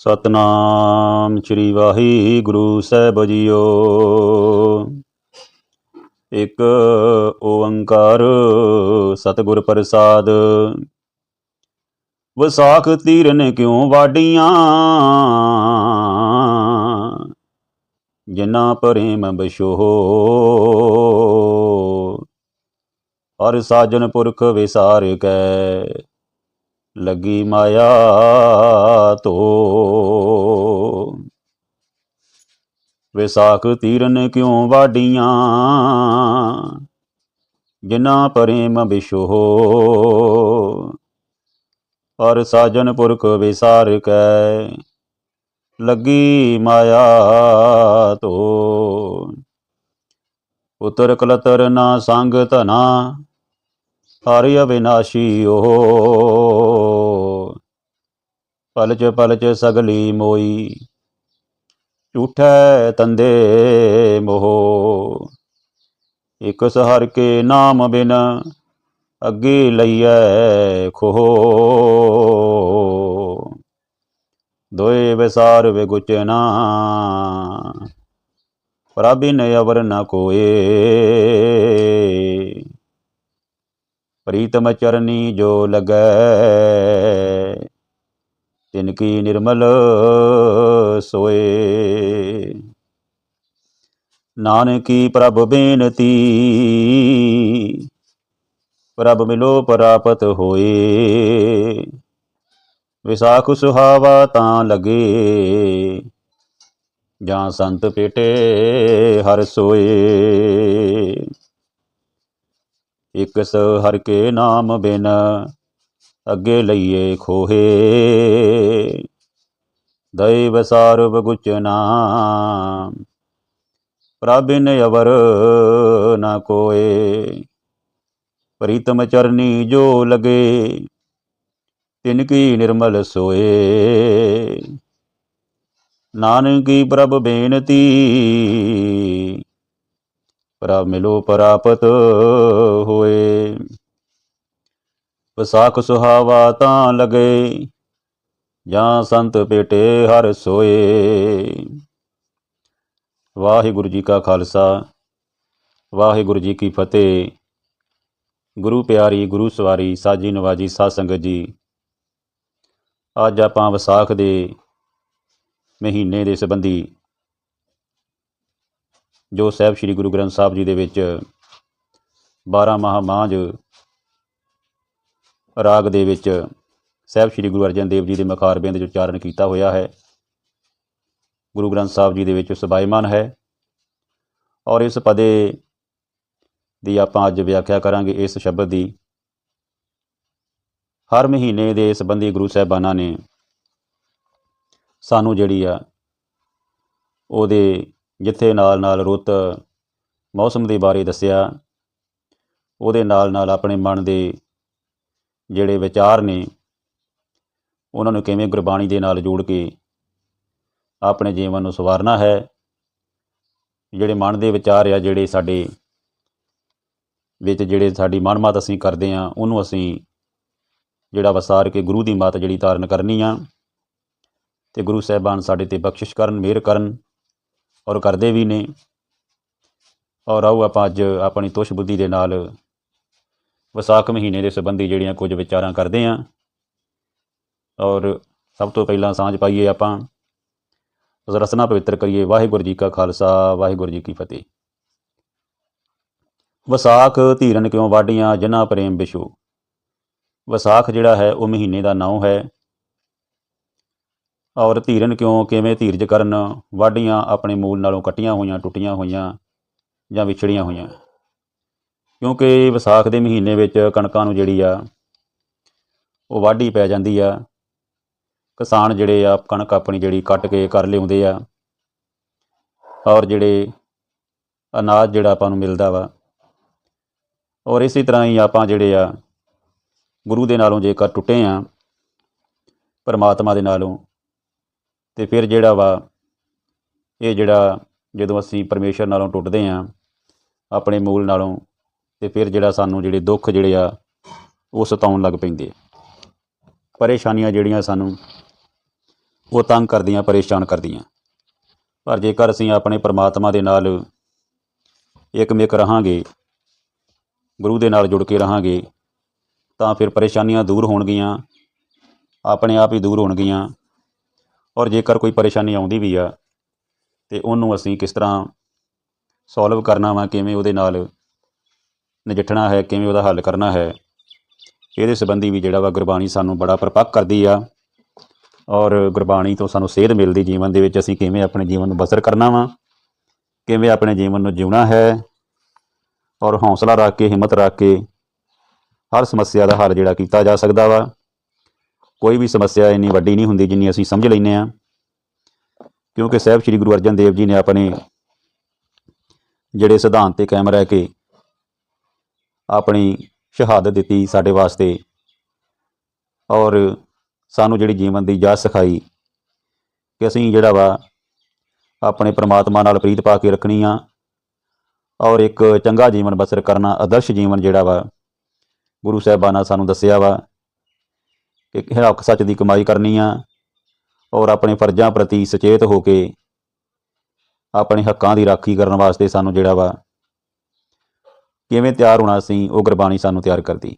ਸਤਨਾਮ ਸ੍ਰੀ ਵਾਹਿਗੁਰੂ ਸਾਹਿਬ ਜੀਓ। ਇੱਕ ਓੰਕਾਰ ਸਤਿਗੁਰ ਪ੍ਰਸਾਦ। ਵਿਸਾਖ ਤੀਰਨ ਕਿਉਂ ਵਾਡੀਆਂ? ਜਿਨਾ ਪ੍ਰੇਮ ਬਿਸ਼ੋ ਹਰ ਸਾਜਨ ਪੁਰਖ ਵਿਸਾਰ ਕੈ। ਲੱਗੀ ਮਾਇਆ ਤੋ। ਵਿਸਾਖ ਤੀਰਨ ਕਿਉ ਵਾਡੀਆਂ ਜਿਨਾ ਪ੍ਰੇਮ ਬਿਸ਼ੋ ਹਰ ਸਾਜਨ ਪੁਰਖ ਵਿਸਾਰ ਕੈ, ਲੱਗੀ ਮਾਇਆ ਤੋ। ਉਤਰ ਕਲਤਰ ਨਾ ਸੰਗ ਧਨਾ ਹਰਿ ਅਵਿਨਾਸ਼ੀ ਓ ਪਲਚ ਪਲਚ ਸਗਲੀ ਮੋਈ। ਝੂਠੈ ਤੰਦੇ ਮੋਹ। ਇਕ ਸਹਰ ਕੇ ਨਾਮ ਬਿਨ ਅੱਗੇ ਲਈਐ ਖੋ ਦੋਏ ਵਿਸਾਰ ਵਿਗੁਚਨਾ ਪ੍ਰਭਿਨ ਅਵਰ ਨ ਕੋਏ। ਪ੍ਰੀਤਮ ਚਰਨੀ ਜੋ ਲਗੈ। ਤਿਨ ਕੀ ਨਿਰਮਲ ਸੋਏ। ਨਾਨਕੀ ਪ੍ਰਭ ਬੇਨਤੀ, ਪ੍ਰਭ ਮਿਲੋ ਪ੍ਰਾਪਤ ਹੋਏ। ਵਿਸਾਖ ਸੁਹਾਵਾ ਤਾਂ ਲਗੇ, ਜਾਂ ਸੰਤ ਪੇਟੇ ਹਰ ਸੋਏ। ਇਕ ਸ ਹਰ ਕੇ ਨਾਮ ਬਿਨ ਅੱਗੇ ਲਈਏ ਖੋਹੇ। ਦਇ ਵਸਾਰ ਬਗੁਚਨਾ ਪ੍ਰਭਿਨ ਅਵਰ ਨਾ ਕੋਏ। ਪ੍ਰੀਤਮ ਚਰਨੀ ਜੋ ਲਗੇ, ਤਿਨ ਕੀ ਨਿਰਮਲ ਸੋਏ। ਨਾਨਕੀ ਪ੍ਰਭ ਬੇਨਤੀ, ਪ੍ਰਭ ਮਿਲੋ ਪ੍ਰਾਪਤ ਵਿਸਾਖ ਸੁਹਾਵਾ ਤਾਂ ਲਗੇ, ਜਾਂ ਸੰਤ ਪੇਟੇ ਹਰ ਸੋਏ। ਵਾਹਿਗੁਰੂ ਜੀ ਕਾ ਖਾਲਸਾ, ਵਾਹਿਗੁਰੂ ਜੀ ਕੀ ਫਤਿਹ। ਗੁਰੂ ਪਿਆਰੀ, ਗੁਰੂ ਸਵਾਰੀ, ਸਾਜੀ ਨਵਾਜੀ, ਸਾਧ ਸੰਗਤ ਜੀ। ਅੱਜ ਆਪਾਂ ਵਿਸਾਖ ਦੇ ਮਹੀਨੇ ਦੇ ਸੰਬੰਧੀ ਜੋ ਸਾਹਿਬ ਸ੍ਰੀ ਗੁਰੂ ਗ੍ਰੰਥ ਸਾਹਿਬ ਜੀ ਦੇ ਵਿੱਚ 12 ਮਹਾ ਮਾਂਝ ਰਾਗ ਦੇ ਵਿੱਚ ਸਾਹਿਬ ਸ੍ਰੀ ਗੁਰੂ ਅਰਜਨ ਦੇਵ ਜੀ ਦੇ ਮਖਾਰਬਿੰਦ ਵਿੱਚ ਉਚਾਰਨ ਕੀਤਾ ਹੋਇਆ ਹੈ, ਗੁਰੂ ਗ੍ਰੰਥ ਸਾਹਿਬ ਜੀ ਦੇ ਵਿੱਚ ਸਬਾਇਮਾਨ ਹੈ। ਔਰ ਇਸ ਪਦੇ ਦੀ ਆਪਾਂ ਅੱਜ ਵਿਆਖਿਆ ਕਰਾਂਗੇ ਇਸ ਸ਼ਬਦ ਦੀ। ਹਰ ਮਹੀਨੇ ਦੇ ਸੰਬੰਧੀ ਗੁਰੂ ਸਾਹਿਬਾਨਾਂ ਨੇ ਸਾਨੂੰ ਜਿਹੜੀ ਆ, ਉਹਦੇ ਜਿੱਥੇ ਨਾਲ ਨਾਲ ਰੁੱਤ ਮੌਸਮ ਦੇ ਬਾਰੇ ਦੱਸਿਆ, ਉਹਦੇ ਨਾਲ ਨਾਲ ਆਪਣੇ ਮਨ ਦੇ ਜਿਹੜੇ ਵਿਚਾਰ ਨੇ, ਉਹਨਾਂ ਨੂੰ ਕਿਵੇਂ ਗੁਰਬਾਣੀ ਦੇ ਨਾਲ ਜੋੜ ਕੇ ਆਪਣੇ ਜੀਵਨ ਨੂੰ ਸਵਾਰਨਾ ਹੈ, ਜਿਹੜੇ ਮਨ ਦੇ ਵਿਚਾਰ ਆ, ਜਿਹੜੇ ਸਾਡੇ ਵਿੱਚ ਜਿਹੜੇ ਸਾਡੀ ਮਨਮਤ ਅਸੀਂ ਕਰਦੇ ਆ ਉਹਨੂੰ ਅਸੀਂ ਜਿਹੜਾ ਵਸਾਰ ਕੇ ਗੁਰੂ ਦੀ ਮੱਤ ਜਿਹੜੀ ਧਾਰਨ ਕਰਨੀ ਆ, ਤੇ ਗੁਰੂ ਸਾਹਿਬਾਨ ਸਾਡੇ ਤੇ ਬਖਸ਼ਿਸ਼ ਕਰਨ, ਮਿਹਰ ਕਰਨ ਔਰ ਕਰਦੇ ਵੀ ਨੇ। ਔਰ ਆਓ ਆਪਾਂ ਅੱਜ ਆਪਣੀ ਤੁਸ਼ ਬੁੱਧੀ ਦੇ ਨਾਲ ਵਿਸਾਖ ਮਹੀਨੇ ਦੇ ਸੰਬੰਧੀ ਜਿਹੜੀਆਂ ਕੁਝ ਵਿਚਾਰਾਂ ਕਰਦੇ ਆਂ। ਔਰ ਸਭ ਤੋਂ ਪਹਿਲਾਂ ਸਾਂਝ ਪਾਈਏ ਆਪਾਂ। ਰਸਨਾ ਪਵਿੱਤਰ ਕਰੀਏ। ਵਾਹਿਗੁਰੂ ਜੀ ਕਾ ਖਾਲਸਾ, ਵਾਹਿਗੁਰੂ ਜੀ ਕੀ ਫਤਿਹ। ਵਿਸਾਖ ਧੀਰਨ ਕਿਉਂ ਵਾਡੀਆਂ ਜਿਨ੍ਹਾਂ ਪ੍ਰੇਮ ਵਿਸ਼ੂ ਵਿਸਾਖ ਜਿਹੜਾ ਹੈ, ਉਹ ਮਹੀਨੇ ਦਾ ਨਾਮ ਹੈ। ਔਰ ਧੀਰਨ ਕਿਉਂ, ਕਿਵੇਂ ਧੀਰਜ ਕਰਨ? ਵਾਢੀਆਂ ਆਪਣੇ ਮੂਲ ਨਾਲੋਂ ਕੱਟੀਆਂ ਹੋਈਆਂ, ਟੁੱਟੀਆਂ ਹੋਈਆਂ ਜਾਂ ਵਿਛੜੀਆਂ ਹੋਈਆਂ? ਕਿਉਂਕਿ ਵਿਸਾਖ ਦੇ ਮਹੀਨੇ ਵਿੱਚ ਕਣਕਾਂ ਨੂੰ ਜਿਹੜੀ ਆ, ਉਹ ਵਾਢੀ ਪੈ ਜਾਂਦੀ ਆ। ਕਿਸਾਨ ਜਿਹੜੇ ਆ, ਕਣਕ ਆਪਣੀ ਜਿਹੜੀ ਕੱਟ ਕੇ ਕਰ ਲਿਆਉਂਦੇ ਆ। ਔਰ ਜਿਹੜੇ ਅਨਾਜ ਜਿਹੜਾ ਆਪਾਂ ਨੂੰ ਮਿਲਦਾ ਵਾ। ਔਰ ਇਸੇ ਤਰ੍ਹਾਂ ਹੀ ਆਪਾਂ ਜਿਹੜੇ ਆ, ਗੁਰੂ ਦੇ ਨਾਲੋਂ ਜੇਕਰ ਟੁੱਟੇ ਆ, ਪਰਮਾਤਮਾ ਦੇ ਨਾਲੋਂ, ਤੇ ਫਿਰ ਜਿਹੜਾ ਵਾ, ਇਹ ਜਿਹੜਾ ਜਦੋਂ ਅਸੀਂ ਪਰਮੇਸ਼ਰ ਨਾਲੋਂ ਟੁੱਟਦੇ ਆ, ਆਪਣੇ ਮੂਲ ਨਾਲੋਂ ਤੇ ਫਿਰ ਜਿਹੜਾ ਸਾਨੂੰ ਜਿਹੜੇ ਦੁੱਖ ਜਿਹੜੇ ਆ, ਉਹ ਸਤਾਉਣ ਲੱਗ ਪੈਂਦੇ ਆ। ਪਰੇਸ਼ਾਨੀਆਂ ਜਿਹੜੀਆਂ ਸਾਨੂੰ, ਉਹ ਤੰਗ ਕਰਦੀਆਂ, ਪਰੇਸ਼ਾਨ ਕਰਦੀਆਂ। ਪਰ ਜੇਕਰ ਅਸੀਂ ਆਪਣੇ ਪ੍ਰਮਾਤਮਾ ਦੇ ਨਾਲ ਇੱਕਮਿਕ ਰਹਾਂਗੇ, ਗੁਰੂ ਦੇ ਨਾਲ ਜੁੜ ਕੇ ਰਹਾਂਗੇ, ਤਾਂ ਫਿਰ ਪਰੇਸ਼ਾਨੀਆਂ ਦੂਰ ਹੋਣਗੀਆਂ, ਆਪਣੇ ਆਪ ਹੀ ਦੂਰ ਹੋਣਗੀਆਂ। ਔਰ ਜੇਕਰ ਕੋਈ ਪਰੇਸ਼ਾਨੀ ਆਉਂਦੀ ਵੀ ਆ, ਤੇ ਉਹਨੂੰ ਅਸੀਂ ਕਿਸ ਤਰ੍ਹਾਂ ਸੋਲਵ ਕਰਨਾ ਵਾ, ਕਿਵੇਂ ਉਹਦੇ ਨਾਲ ਨਜਿੱਠਣਾ ਹੈ, ਕਿਵੇਂ ਉਹਦਾ ਹੱਲ ਕਰਨਾ ਹੈ, ਇਹਦੇ ਸੰਬੰਧੀ ਵੀ ਜਿਹੜਾ ਵਾ ਗੁਰਬਾਣੀ ਸਾਨੂੰ ਬੜਾ ਪ੍ਰਪੱਕ ਕਰਦੀ ਆ ਔਰ ਗੁਰਬਾਣੀ ਤੋਂ ਸਾਨੂੰ ਸੇਧ ਮਿਲਦੀ ਜੀਵਨ ਦੇ ਵਿੱਚ, ਅਸੀਂ ਕਿਵੇਂ ਆਪਣੇ ਜੀਵਨ ਨੂੰ ਬਸਰ ਕਰਨਾ ਵਾ, ਕਿਵੇਂ ਆਪਣੇ ਜੀਵਨ ਨੂੰ ਜਿਉਣਾ ਹੈ ਔਰ ਹੌਸਲਾ ਰੱਖ ਕੇ, ਹਿੰਮਤ ਰੱਖ ਕੇ ਹਰ ਸਮੱਸਿਆ ਦਾ ਹੱਲ ਜਿਹੜਾ ਕੀਤਾ ਜਾ ਸਕਦਾ ਵਾ, ਕੋਈ ਵੀ ਸਮੱਸਿਆ ਇੰਨੀ ਵੱਡੀ ਨਹੀਂ ਹੁੰਦੀ ਜਿੰਨੀ ਅਸੀਂ ਸਮਝ ਲੈਂਦੇ ਆ ਕਿਉਂਕਿ ਸਾਹਿਬ ਸ੍ਰੀ ਗੁਰੂ ਅਰਜਨ ਦੇਵ ਜੀ ਨੇ ਆਪਣੇ ਜਿਹੜੇ ਸਿਧਾਂਤ ਤੇ ਕਾਇਮ ਰਹਿ ਕੇ ਆਪਣੀ ਸ਼ਹਾਦਤ ਦਿੱਤੀ ਸਾਡੇ ਵਾਸਤੇ ਔਰ ਸਾਨੂੰ ਜਿਹੜੀ ਜੀਵਨ ਦੀ ਜਾਚ ਸਿਖਾਈ ਕਿ ਅਸੀਂ ਜਿਹੜਾ ਵਾ ਆਪਣੇ ਪ੍ਰਮਾਤਮਾ ਨਾਲ ਪ੍ਰੀਤ ਪਾ ਕੇ ਰੱਖਣੀ ਆ ਔਰ ਇੱਕ ਚੰਗਾ ਜੀਵਨ ਬਸਰ ਕਰਨਾ, ਆਦਰਸ਼ ਜੀਵਨ ਜਿਹੜਾ ਵਾ ਗੁਰੂ ਸਾਹਿਬਾਨਾਂ ਸਾਨੂੰ ਦੱਸਿਆ ਵਾ ਕਿ ਹੱਕ ਸੱਚ ਦੀ ਕਮਾਈ ਕਰਨੀ ਆ ਔਰ ਆਪਣੇ ਫਰਜ਼ਾਂ ਪ੍ਰਤੀ ਸੁਚੇਤ ਹੋ ਕੇ ਆਪਣੇ ਹੱਕਾਂ ਦੀ ਰਾਖੀ ਕਰਨ ਵਾਸਤੇ ਸਾਨੂੰ ਜਿਹੜਾ ਵਾ ਕਿਵੇਂ ਤਿਆਰ ਹੋਣਾ ਸੀ, ਉਹ ਗੁਰਬਾਣੀ ਸਾਨੂੰ ਤਿਆਰ ਕਰਦੀ।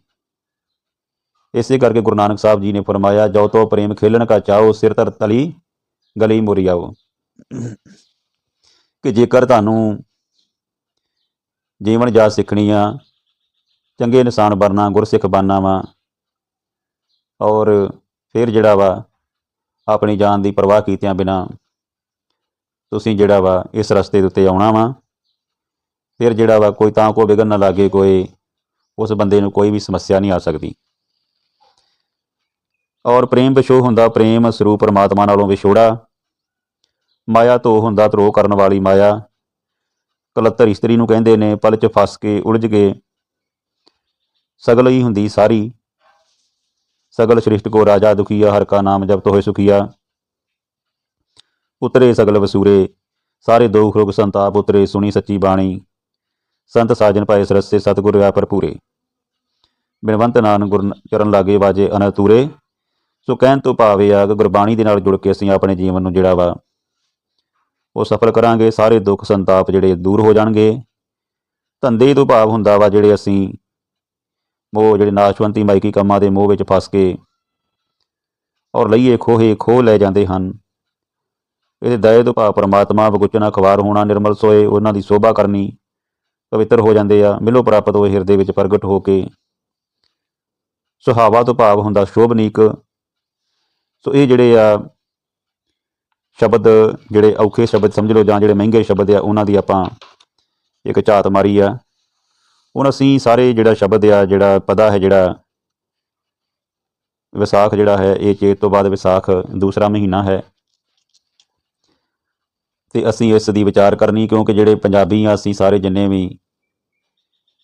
ਇਸੇ ਕਰਕੇ ਗੁਰੂ ਨਾਨਕ ਸਾਹਿਬ ਜੀ ਨੇ ਫਰਮਾਇਆ, ਜੋ ਤੋ ਪ੍ਰੇਮ ਖੇਲਣ ਕਾ ਚਾਹੋ, ਸਿਰ ਤਰ ਤਲੀ, ਗਲੀ ਮੁਰੀ ਆਓ। ਕਿ ਜੇਕਰ ਤੁਹਾਨੂੰ ਜੀਵਨ ਜਾਚ ਸਿੱਖਣੀ ਆ, ਚੰਗੇ ਇਨਸਾਨ ਬਣਨਾ, ਗੁਰਸਿੱਖ ਬਣਨਾ ਵਾ, ਔਰ ਫਿਰ ਜਿਹੜਾ ਵਾ ਆਪਣੀ ਜਾਨ ਦੀ ਪਰਵਾਹ ਕੀਤਿਆਂ ਬਿਨਾ ਤੁਸੀਂ ਜਿਹੜਾ ਵਾ ਇਸ ਰਸਤੇ ਦੇ ਉੱਤੇ ਆਉਣਾ ਵਾ ਫਿਰ ਜਿਹੜਾ ਵਾ ਕੋਈ ਤਾਂ ਕੋ ਵਿਗਨ ਨਾ ਲਾਗੇ ਕੋਈ, ਉਸ ਬੰਦੇ ਨੂੰ ਕੋਈ ਵੀ ਸਮੱਸਿਆ ਨਹੀਂ ਆ ਸਕਦੀ। ਔਰ ਪ੍ਰੇਮ ਵਿਛੋਹ ਹੁੰਦਾ, ਪ੍ਰੇਮ ਸਰੂਪ ਪਰਮਾਤਮਾ ਨਾਲੋਂ ਵਿਛੋੜਾ। ਮਾਇਆ ਤੋਂ ਹੁੰਦਾ ਧਰੋ ਕਰਨ ਵਾਲੀ ਮਾਇਆ। ਕਲੱਤਰ ਇਸਤਰੀ ਨੂੰ ਕਹਿੰਦੇ ਨੇ, ਪਲ ਚ ਫਸ ਕੇ ਉਲਝ ਕੇ ਸਗਲ ਹੀ ਹੁੰਦੀ ਸਾਰੀ। ਸਗਲ ਸ੍ਰਿਸ਼ਟ ਕੋ ਰਾਜਾ ਦੁਖੀਆ, ਹਰ ਕਾ ਨਾਮ ਜਪਤ ਹੋਏ ਸੁਖੀਆ। ਉਤਰੇ ਸਗਲ ਵਸੂਰੇ, ਸਾਰੇ ਦੁਖ ਰੋਗ ਸੰਤਾਪ ਉਤਰੇ, ਸੁਣੀ ਸੱਚੀ ਬਾਣੀ। ਸੰਤ ਸਾਜਨ ਪਾਏ ਸਰਸੇ ਸਤਿਗੁਰ ਆ ਭਰਪੂਰੇ ਬਿਨਵੰਤ ਨਾਨ ਗੁਰ ਚਰਨ ਲਾਗੇ ਵਾਜੇ ਅਨਤੂਰੇ ਸੋ ਕਹਿਣ ਤੋਂ ਭਾਵੇਂ ਆ ਕਿ ਗੁਰਬਾਣੀ ਦੇ ਨਾਲ ਜੁੜ ਕੇ ਅਸੀਂ ਆਪਣੇ ਜੀਵਨ ਨੂੰ ਜਿਹੜਾ ਵਾ, ਉਹ ਸਫਲ ਕਰਾਂਗੇ, ਸਾਰੇ ਦੁੱਖ ਸੰਤਾਪ ਜਿਹੜੇ ਦੂਰ ਹੋ ਜਾਣਗੇ। ਧੰਦੇ ਤੋਂ ਭਾਵ ਹੁੰਦਾ ਵਾ ਜਿਹੜੇ ਅਸੀਂ ਉਹ ਜਿਹੜੇ ਨਾਸ਼ਵੰਤੀ ਮਾਈਕੀ ਕੰਮਾਂ ਦੇ ਮੋਹ ਵਿੱਚ ਫਸ ਕੇ ਔਰ ਲਈਏ ਖੋਹੇ ਖੋਹ ਲੈ ਜਾਂਦੇ ਹਨ। ਇਹਦੇ ਦਇਆ ਤੋਂ ਭਾਵ ਪਰਮਾਤਮਾ ਬਗੁਚਨਾ ਖਵਾਰ ਹੋਣਾ ਨਿਰਮਲ ਸੋਏ, ਉਹਨਾਂ ਦੀ ਸੋਭਾ ਕਰਨੀ। ਪਵਿੱਤਰ ਹੋ ਜਾਂਦੇ ਆ, ਮਿਲੋ ਪ੍ਰਾਪਤ ਹੋਏ ਹਿਰਦੇ ਵਿੱਚ ਪ੍ਰਗਟ ਹੋ ਕੇ। ਸੁਹਾਵਾ ਤੋਂ ਭਾਵ ਹੁੰਦਾ ਸ਼ੋਭਨੀਕ ਸੋ ਇਹ ਜਿਹੜੇ ਆ ਸ਼ਬਦ, ਜਿਹੜੇ ਔਖੇ ਸ਼ਬਦ ਸਮਝ ਲਓ ਜਾਂ ਜਿਹੜੇ ਮਹਿੰਗੇ ਸ਼ਬਦ ਆ, ਉਹਨਾਂ ਦੀ ਆਪਾਂ ਇੱਕ ਝਾਤ ਮਾਰੀ ਆ। ਹੁਣ ਅਸੀਂ ਸਾਰੇ ਜਿਹੜਾ ਸ਼ਬਦ ਆ, ਜਿਹੜਾ ਪਦਾ ਹੈ, ਜਿਹੜਾ ਵਿਸਾਖ ਜਿਹੜਾ ਹੈ, ਇਹ ਚੇਤ ਤੋਂ ਬਾਅਦ ਵਿਸਾਖ ਦੂਸਰਾ ਮਹੀਨਾ ਹੈ। ਤੇ ਅਸੀਂ ਇਸ ਦੀ ਵਿਚਾਰ ਕਰਨੀ, ਕਿਉਂਕਿ ਜਿਹੜੇ ਪੰਜਾਬੀ ਆ, ਅਸੀਂ ਸਾਰੇ ਜਿੰਨੇ ਵੀ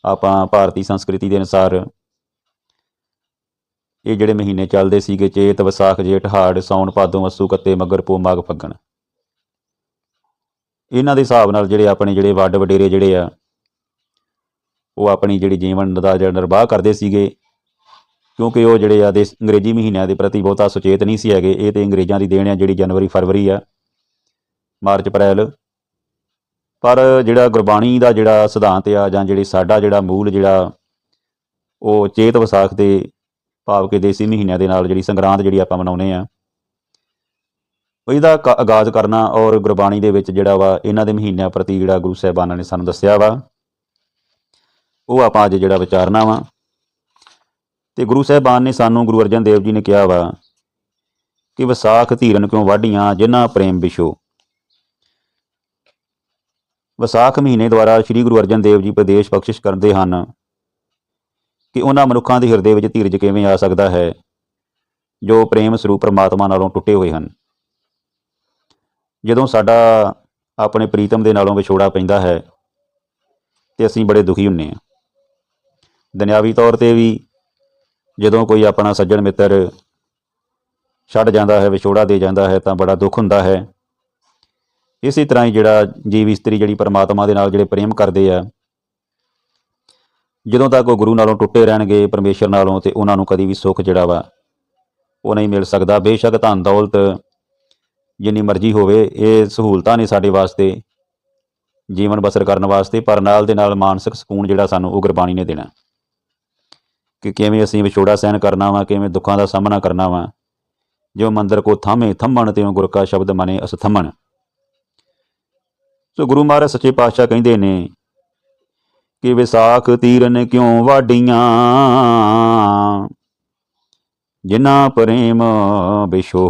ਆਪਾਂ ਭਾਰਤੀ ਸੰਸਕ੍ਰਿਤੀ ਦੇ ਅਨੁਸਾਰ ਇਹ ਜਿਹੜੇ ਮਹੀਨੇ ਚੱਲਦੇ ਸੀਗੇ, ਚੇਤ, ਵਿਸਾਖ, ਜੇਠ, ਹਾੜ ਸੌਣ ਭਾਦੋਂ, ਅਸੂ, ਕੱਤੇ, ਮੱਗਰ ਪੋ ਮਾਘ, ਫੱਗਣ। ਇਹਨਾਂ ਦੇ ਹਿਸਾਬ ਨਾਲ ਜਿਹੜੇ ਆਪਣੇ ਜਿਹੜੇ ਵੱਡ ਵਡੇਰੇ ਜਿਹੜੇ ਆ, ਉਹ ਆਪਣੀ ਜਿਹੜੀ ਜੀਵਨ ਦਾ ਜਿਹੜਾ ਨਿਰਵਾਹ ਕਰਦੇ ਸੀਗੇ, ਕਿਉਂਕਿ ਉਹ ਜਿਹੜੇ ਆ ਦੇ ਅੰਗਰੇਜ਼ੀ ਮਹੀਨਿਆਂ ਦੇ ਪ੍ਰਤੀ ਬਹੁਤਾ ਸੁਚੇਤ ਨਹੀਂ ਸੀ ਹੈਗੇ, ਇਹ ਤੇ ਅੰਗਰੇਜ਼ਾਂ ਦੀ ਦੇਣ ਆ ਜਿਹੜੀ ਜਨਵਰੀ, ਫਰਵਰੀ ਆ। ਮਾਰਚ ਅਪ੍ਰੈਲ। ਪਰ ਜਿਹੜਾ ਗੁਰਬਾਣੀ ਦਾ ਜਿਹੜਾ ਸਿਧਾਂਤ ਆ ਜਾਂ ਜਿਹੜੀ ਸਾਡਾ ਜਿਹੜਾ ਮੂਲ ਜਿਹੜਾ ਉਹ ਚੇਤ ਵਿਸਾਖ ਦੇ ਭਾਵ ਕਿ ਦੇਸੀ ਮਹੀਨਿਆਂ ਦੇ ਨਾਲ ਜਿਹੜੀ ਸੰਗਰਾਂਦ ਜਿਹੜੀ ਆਪਾਂ ਮਨਾਉਨੇ ਆ ਇਹਦਾ ਕ- ਆਗਾਜ਼ ਕਰਨਾ ਔਰ ਗੁਰਬਾਣੀ ਦੇ ਵਿੱਚ ਜਿਹੜਾ ਵਾ ਇਹਨਾਂ ਦੇ ਮਹੀਨਿਆਂ ਪ੍ਰਤੀ ਜਿਹੜਾ ਗੁਰੂ ਸਾਹਿਬਾਨਾਂ ਨੇ ਸਾਨੂੰ ਦੱਸਿਆ ਵਾ, ਉਹ ਆਪਾਂ ਅੱਜ ਜਿਹੜਾ ਵਿਚਾਰਨਾ ਵਾ। ਤੇ ਗੁਰੂ ਸਾਹਿਬਾਨ ਨੇ ਸਾਨੂੰ ਗੁਰੂ ਅਰਜਨ ਦੇਵ ਜੀ ਨੇ ਕਿਹਾ ਵਾ ਕਿ ਵਿਸਾਖ ਧੀਰਨ ਕਿਉਂ ਵਾਢੀਆਂ ਜਿਨ੍ਹਾਂ ਪ੍ਰੇਮ ਵਿਸ਼ੋ ਵਿਸਾਖ ਮਹੀਨੇ ਦੁਆਰਾ ਸ੍ਰੀ ਗੁਰੂ ਅਰਜਨ ਦੇਵ ਜੀ ਪ੍ਰਦੇਸ਼ ਬਖਸ਼ਿਸ਼ ਕਰਦੇ ਹਨ ਕਿ ਉਹਨਾਂ ਮਨੁੱਖਾਂ ਦੇ ਹਿਰਦੇ ਵਿੱਚ ਧੀਰਜ ਕਿਵੇਂ ਆ ਸਕਦਾ ਹੈ, ਜੋ ਪ੍ਰੇਮ ਸਰੂਪ ਪਰਮਾਤਮਾ ਨਾਲੋਂ ਟੁੱਟੇ ਹੋਏ ਹਨ। ਜਦੋਂ ਸਾਡਾ ਆਪਣੇ ਪ੍ਰੀਤਮ ਦੇ ਨਾਲੋਂ ਵਿਛੋੜਾ ਪੈਂਦਾ ਹੈ, ਤੇ ਅਸੀਂ ਬੜੇ ਦੁਖੀ ਹੁੰਨੇ ਆ। ਦੁਨਿਆਵੀ ਤੌਰ ਤੇ ਵੀ ਜਦੋਂ ਕੋਈ ਆਪਣਾ ਸੱਜਣ ਮਿੱਤਰ ਛੱਡ ਜਾਂਦਾ ਹੈ, ਵਿਛੋੜਾ ਦੇ ਜਾਂਦਾ ਹੈ, ਤਾਂ ਬੜਾ ਦੁੱਖ ਹੁੰਦਾ ਹੈ। ਇਸੇ ਤਰ੍ਹਾਂ ਹੀ ਜਿਹੜਾ ਜੀਵ ਇਸਤਰੀ ਜਿਹੜੀ ਪਰਮਾਤਮਾ ਦੇ ਨਾਲ ਜਿਹੜੇ ਪ੍ਰੇਮ ਕਰਦੇ ਆ, ਜਦੋਂ ਤੱਕ ਉਹ ਗੁਰੂ ਨਾਲੋਂ ਟੁੱਟੇ ਰਹਿਣਗੇ, ਪਰਮੇਸ਼ਰ ਨਾਲੋਂ ਤੇ ਉਹਨਾਂ ਨੂੰ ਕਦੀ ਵੀ ਸੁੱਖ ਜਿਹੜਾ ਵਾ, ਉਹ ਨਹੀਂ ਮਿਲ ਸਕਦਾ। ਬੇਸ਼ੱਕ ਧਨ ਦੌਲਤ ਜਿੰਨੀ ਮਰਜ਼ੀ ਹੋਵੇ, ਇਹ ਸਹੂਲਤਾਂ ਨੇ ਸਾਡੇ ਵਾਸਤੇ, ਜੀਵਨ ਬਸਰ ਕਰਨ ਵਾਸਤੇ, ਪਰ ਨਾਲ ਦੇ ਨਾਲ ਮਾਨਸਿਕ ਸਕੂਨ ਜਿਹੜਾ ਸਾਨੂੰ ਉਹ ਗੁਰਬਾਣੀ ਨੇ ਦੇਣਾ। ਕਿ ਕਿਵੇਂ ਅਸੀਂ ਵਿਛੋੜਾ ਸਹਿਨ ਕਰਨਾ ਵਾ, ਕਿਵੇਂ ਦੁੱਖਾਂ ਦਾ ਸਾਹਮਣਾ ਕਰਨਾ ਵਾ, ਜੋ ਮੰਦਰ ਕੋ ਥਾਮੇ ਥੰਮਣ, ਤਿਉ ਗੁਰ ਕਾ ਸ਼ਬਦ ਮਨੇ ਅਸ ਥੰਮਣ। ਸੋ ਗੁਰੂ ਮਹਾਰਾਜ ਸੱਚੇ ਪਾਤਸ਼ਾਹ ਕਹਿੰਦੇ ਨੇ ਕਿ ਵਿਸਾਖ ਤੀਰਨ ਕਿਉਂ ਵਾਡੀਆਂ ਜਿਨ੍ਹਾਂ ਪ੍ਰੇਮ ਬਿਸ਼ੋ।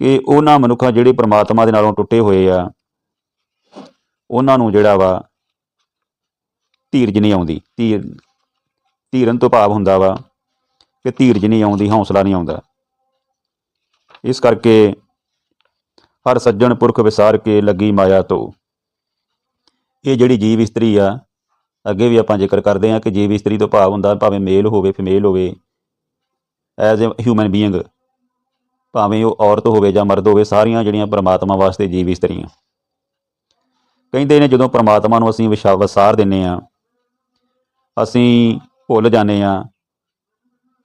ਕਿ ਉਹਨਾਂ ਮਨੁੱਖਾਂ ਜਿਹੜੇ ਪ੍ਰਮਾਤਮਾ ਦੇ ਨਾਲੋਂ ਟੁੱਟੇ ਹੋਏ ਆ, ਉਹਨਾਂ ਨੂੰ ਜਿਹੜਾ ਵਾ ਧੀਰਜ ਨਹੀਂ ਆਉਂਦੀ। ਧੀਰ, ਧੀਰਨ ਤੋਂ ਭਾਵ ਹੁੰਦਾ ਵਾ ਕਿ ਧੀਰਜ ਨਹੀਂ ਆਉਂਦੀ, ਹੌਸਲਾ ਨਹੀਂ ਆਉਂਦਾ। ਇਸ ਕਰਕੇ ਹਰ ਸੱਜਣ ਪੁਰਖ ਵਿਸਾਰ ਕੇ ਲੱਗੀ ਮਾਇਆ ਤੋਂ। ਇਹ ਜਿਹੜੀ ਜੀਵ ਇਸਤਰੀ ਆ, ਅੱਗੇ ਵੀ ਆਪਾਂ ਜ਼ਿਕਰ ਕਰਦੇ ਹਾਂ ਕਿ ਜੀਵ ਇਸਤਰੀ ਤੋਂ ਭਾਵ ਹੁੰਦਾ ਭਾਵੇਂ ਮੇਲ ਹੋਵੇ, ਫੀਮੇਲ ਹੋਵੇ, ਐਜ਼ ਅ ਹਿਊਮਨ ਬੀਇੰਗ, ਭਾਵੇਂ ਉਹ ਔਰਤ ਹੋਵੇ ਜਾਂ ਮਰਦ ਹੋਵੇ, ਸਾਰੀਆਂ ਜਿਹੜੀਆਂ ਪਰਮਾਤਮਾ ਵਾਸਤੇ ਜੀਵ ਇਸਤਰੀਆਂ। ਕਹਿੰਦੇ ਨੇ ਜਦੋਂ ਪਰਮਾਤਮਾ ਨੂੰ ਅਸੀਂ ਵਿਸ਼ਾ ਵਸਾਰ ਦਿੰਨੇ ਆ ਅਸੀਂ ਭੁੱਲ ਜਾਂਦੇ ਆ